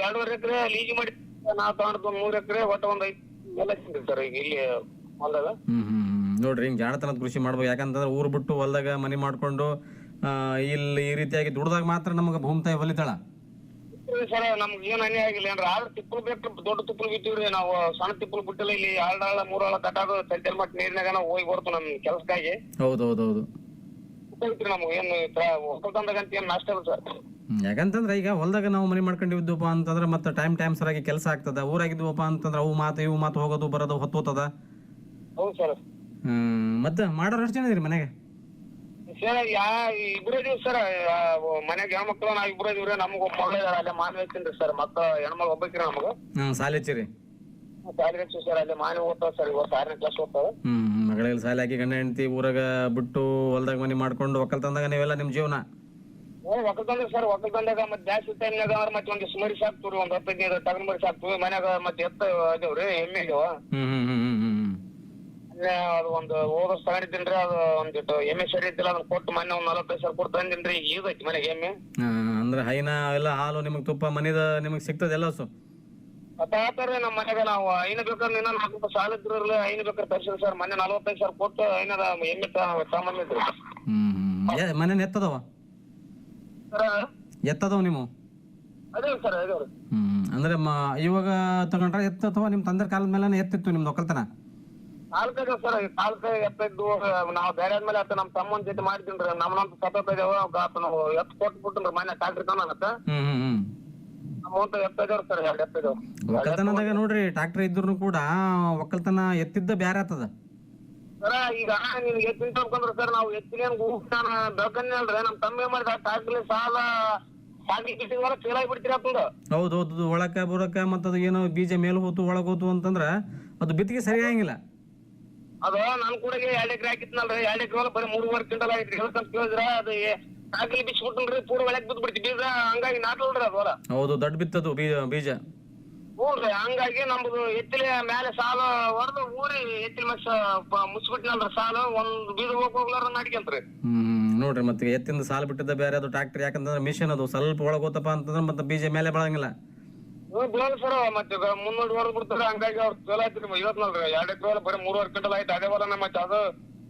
ಎರಡೂವರೆ ಎಕರೆ ಲೀಜ್ ಮಾಡಿ ನಾ ತಗೊಂಡ್ ಒಂದ್ ಮೂರ್ ಎಕರೆ ಒಟ್ಟ ಒಂದ್ ಐದ್ ನೆಲ ಚಿನ್ರಿ ಸರ್ ಈಗ ಇಲ್ಲಿ ಹೊಲ್ದಾಗ. ಹ್ಮ್ ಹ್ಮ್ ಹ್ಮ್. ನೋಡ್ರಿ ಹಿಂಗೆ ಜಾಣತನದ ಕೃಷಿ ಮಾಡ್ಬೇಕು. ಯಾಕಂತಂದ್ರೆ ಊರು ಬಿಟ್ಟು ಹೊಲ್ದಾಗ ಮನಿ ಮಾಡ್ಕೊಂಡು ಇಲ್ಲಿ ಈ ರೀತಿಯಾಗಿ ದುಡ್ದಾಗ ಮಾತ್ರ ನಮಗೆ ಭೂಮಿತಾಯಿ ಒಲಿತಾಳ? ಸರ್ ನಮ್ಗೆ ಏನ್ ಅನ್ಯಾಯ ಆಗಿಲ್ಲ. ಏನ್ರ ಆದ್ರೆ ತಿಪ್ಪಲು ಬೇಕು ದೊಡ್ಡ ತಿಪ್ಪಲು ಬಿಟ್ಟಿವ್ರಿ. ನಾವು ಸಣ್ಣ ತಿಪ್ಪಲು ಬಿಟ್ಟಿಲ್ಲ ಇಲ್ಲಿ ಎರಡಾಳ ಮೂರಾಳ ಕಟ್ಟಾದು ಸೆಂಟರ್ ಮಟ್ಟ ನೀರಿನಾಗ ನಾವು ಹೋಗಿ ಬರ್ತು ನಮ್ ಕೆಲ್ಸಕ್ಕಾಗಿ ಹೌದು ಹೌದು ಹೌದು ಗೊತ್ತೈತ್ರಿ ನಮ್ಗೆ ಏನು ಒಕ್ಕಲ್ತನದಾಗ ಅಂತ ಏನ್ ನಷ್ಟ ಇಲ್ಲ ಸರ್. ಯಾಕಂತಂದ್ರೆ ಈಗ ಹೊಲದಾಗ ನಾವು ಮನೆ ಮಾಡ್ಕೊಂಡಿದ್ವಪ್ಪ ಅಂತಂದ್ರೆ ಮತ್ತೆ ಟೈಮ್ ಟೈಮ್ ಸರಿಯಾಗಿ ಕೆಲಸ ಆಗ್ತದ. ಊರಾಗಿದ್ವಪ್ಪ ಅಂತಂದ್ರೆ ಅವು ಮಾತು ಇವು ಮಾತು ಹೋಗೋದು ಬರೋದು ಹೊತ್ತೋತದ. ಹೌದು ಸರ್. ಹ್ಮ್ ಮತ್ತೆ ಮಾಡೋರು ಎಷ್ಟು ಜನ ಇದ್ರಿ ಮನೆಗೆ? ಸರ್ ಯಾ ಇಬ್ರು ಇದೀವಿ ಸರ್. ಮನ್ಯಾಗ ಹೆಣ್ಮಕ್ಳು ನಾವ್ ಇಬ್ರು ಇದೀವ್ರಿ ನಮ್ಗ ಒಬ್ಬ ಮಗಳ ಇದಾಳ, ಅಲ್ಲೇ ಮಾನವ ಐತಿನ್ರಿ ಸರ್. ಮತ್ತ ಹೆಣ್ಮಗ್ ಒಬ್ಬಕ್ರಿ ನಮ್ಗ. ಸಾಲಿ ಹಚ್ಚಿರಿ. ಸಾಲಿ ಹಚ್ಚಿ ಸರ್. ಅಲ್ಲೇ ಮಾನವ ಓದ್ತಾವ ಸರ್. ಇವತ್ತು ಆರನೇ ಕ್ಲಾಸ್ ಓದ್ತಾವ ಹ್ಮ್ ಮಗಳಿಗೆ ಸಾಲಿ ಹಾಕಿ ಗಂಡ ಹೆಂಡತಿ ಊರಾಗ ಬಿಟ್ಟು ಹೊಲ್ದಾಗ ಮನೆ ಮಾಡ್ಕೊಂಡು ಒಕ್ಕಲ್ತಂದಾಗ ನೀವೆಲ್ಲ ನಿಮ್ ಜೀವನ? ಒಕ್ಕಲ್ತಂದ್ರೆ ಸರ್. ಒಕ್ಕಲ್ತಂದಾಗ ಮತ್ತೆ ಜಾಸ್ತಿ ಟೈಮ್ನಾಗ ಅಂದ್ರೆ ಮತ್ತೆ ಒಂದು ಸುಮರಿ ಸಾಕ್ತಿವ್ರಿ. ಒಂದ್ ಹತ್ತೈದು ಟಗನ್ ಮರಿ ಸಾಕ್ತಿವಿ ಮನ್ಯಾಗ ಮತ್ತೆ ಎತ್ತ ಅದೇವ್ರಿ ಎಮ್ಮೆ ಇದಾವ. ಹ್ಮ್ ಹ್ಮ್ ಹ್ಮ್ ಹ್ಮ್. ಅಲ್ಲೇ ಅದು ಒಂದು ಹೋದ ತಗೊಂಡಿದ್ದೀನ್ರಿ ಅದು ಒಂದಿಟ್ಟು ಎಮ್ಮೆ ಸರಿ ಇದ್ದಿಲ್ಲ ಅದನ್ನ ಕೊಟ್ಟು ಮೊನ್ನೆ ಒಂದ್ ನಲವತ್ತೈದು ಸಾವಿರ ಕೊಟ್ಟು ತಂದಿನ್ರಿ ಈಗ ಐತಿ ಮನೆಗೆ ಎಮ್ಮೆ ಅಂದ್ರೆ ಹೈನ ಎಲ್ಲ ಹಾಲು ನಿಮಗೆ ತುಪ್ಪ ಮನೆದ ನಿಮಗೆ ಸಿಗ್ತದ ಎಲ್ಲ ಸೊ ಮತ್ತೆ ಆತರ ನಮ್ಮ ಮನೆಗೆ ನಾವು ಐನ ಬೇಕಾದ್ರೆ ನಿನ್ನ ನಾಲ್ಕು ರೂಪಾಯಿ ಸಾಲ ಇದ್ರಲ್ಲ ಐನ ಬೇಕಾದ್ರೆ ತರಿಸಿದ್ರು ಸರ್ ಮೊನ್ನೆ ನಲವತ್ತೈದು ಸಾವಿರ ಕೊಟ್ಟು ಐನದ ಎಮ್ಮೆ ತಗೊಂಬಂದಿದ್ರಿ. ಹ್ಮ್ ಹ್ಮ್ ಮನೆ ಎತ್ತದವ? ಸರ್? ಎತ್ತದವ ನೀವು? ಅದೇ ಸರ್ ಅದೇ ಹ್ಮ್ ಅಂದ್ರೆ ಮ ಇವಾಗ ತಗೊಂಡ್ರೆ ಎತ್ತ ಅಥವಾ ನಿಮ್ ತಂದೆ ಕಾಲದ ಮೇಲೆ ಎತ್ತಿತ್ತು ನಿಮ್ದು ಒಕ್ಕಲ್ತನ? ನಾಲ್ಕೈದು ಸರ್ ನಾಲ್ಕು ಎತ್ತಿದ್ದು ನಾವು ಬೇರೆ ಆದ್ಮೇಲೆ ಆತ ನಮ್ಮ ತಮ್ಮನ ಜೊತೆ ಮಾಡಿದ್ರಿ ನಮ್ಮನಂತ ಸತತ ಇದಾವ ನಾವು ಎತ್ತು ಕೊಟ್ಟು ಬಿಟ್ಟಿನ್ರಿ ಮನೆ ಟ್ಯಾಕ್ಟ್ರಿ ಹ್ಮ್ ನಮ್ಮಂತ ಎತ್ತಿದೇವ್ರಿ ಸರ್ ಎರಡು ಎತ್ತಿದೇವ್ ಒಕ್ಕಲ್ತನದಾಗ ನೋಡ್ರಿ ಟ್ರಾಕ್ಟರ್ ಇದ್ರು ಕೂಡ ಒಕ್ಕಲ್ತನ ಎತ್ತಿದ್ದ ಬ್ಯಾರೆ ಆತದ. ಸರ ಈಗ ನಿಮ್ಗೆ ಎತ್ತಿನ ತಗೊಂಡ್ರೆ ಸರ್ ನಾವು ಎತ್ತಿನ ನಾನು ಬೆಳ್ಕನ್ನೇ ಅಲ್ರಿ ನಮ್ ತಮ್ಮ ಮಾಡಿದ ಟ್ಯಾಕ್ಟ್ರಿ ಸಾಲ ಹೌದೌದು ಒಳಕ ಬುರಕ ಮತ್ತದ ಅದು ಏನೋ ಬೀಜ ಮೇಲೆ ಹೋತು ಒಳಗ್ ಹೋತು ಅಂತಂದ್ರ ಅದು ಬಿತ್ತಿಗೆ ಸರಿಯಾಗಿಲ್ಲ ಅದು ನನ್ ಕೂಡ ಎರಡ್ ಎಕರೆ ಹಾಕಿದ್ನಲ್ರಿ. ಎರಡ್ ಎಕರೆ ಬರೀ ಮೂರುವರೆ ಕ್ವಿಂಟಲ್ ಆಗೈತ್ರಿ. ಹೇಳ್ಕಂತ ಕೇಳಿದ್ರ ಅದು ಟ್ಯಾಕ್ಟ್ರಿ ಬಿಚ್ಚಿಬಿಟ್ಟಲ್ರಿ ಪೂರ ಒಳಗ್ ಬಿದ್ದು ಬಿಡ್ತಿ ಬೀಜ ಹಂಗಾಗಿ ನಾಟಲ್ರಿ ಅದು ಹೊಲ. ಹೌದು ದೊಡ್ಡ ಬಿತ್ತದು ಬೀಜ ಬೀಜ. ಹ್ಞೂನ್ರಿ ಹಂಗಾಗಿ ನಮ್ದು ಎತ್ತಿಲೆ ಮೇಲೆ ಸಾಲ ಹೊಡೆದು ಊರಿ ಎತ್ತಿನ ಮಸ ಮುಚ್ಚಿಬಿಟ್ನಲ್ರಿ ಸಾಲ. ಒಂದ್ ಬೀಜ ಹೋಗ್ ಹೋಗ್ಲಾರ ನಾಟ್ಕಂತ್ರಿ. ಹ್ಮ್ ನೋಡ್ರಿ ಮತ್ತೆ ಎತ್ತಿಂದ ಸಾಲ ಬಿಟ್ಟಿದ್ದ ಬೇರೆ ಅದು ಟ್ರಾಕ್ಟರ್ ಯಾಕಂದ್ರೆ ಮಿಷನ್ ಅದು. ಸ್ವಲ್ಪ ಒಳಗೋತಪ್ಪ ಅಂತಂದ್ರೆ ಮತ್ತೆ ಬೀಜ ಮೇಲೆ ಬೆಳಂಗಿಲ್ಲ. ಹ್ಞೂ ಬಿಡೋಲ್ಲ ಸರ್ ಮತ್ತೆ ಮುನ್ನೂರು ಹೊಡೆದ್ ಬಿಡ್ತಾರೆ ಹಂಗಾಗಿ ಅವ್ರ ಚಲೋ ಆಯ್ತು ನೋಡ್ರಿ ಎರಡ್ ಎಕರೆ ಬರೀ ಮೂರುವರೆ ಕ್ವಿಂಟಲ್ ಆಯ್ತು. ಅದೇ ಹೊಲ ಮತ್ತೆ ಅದು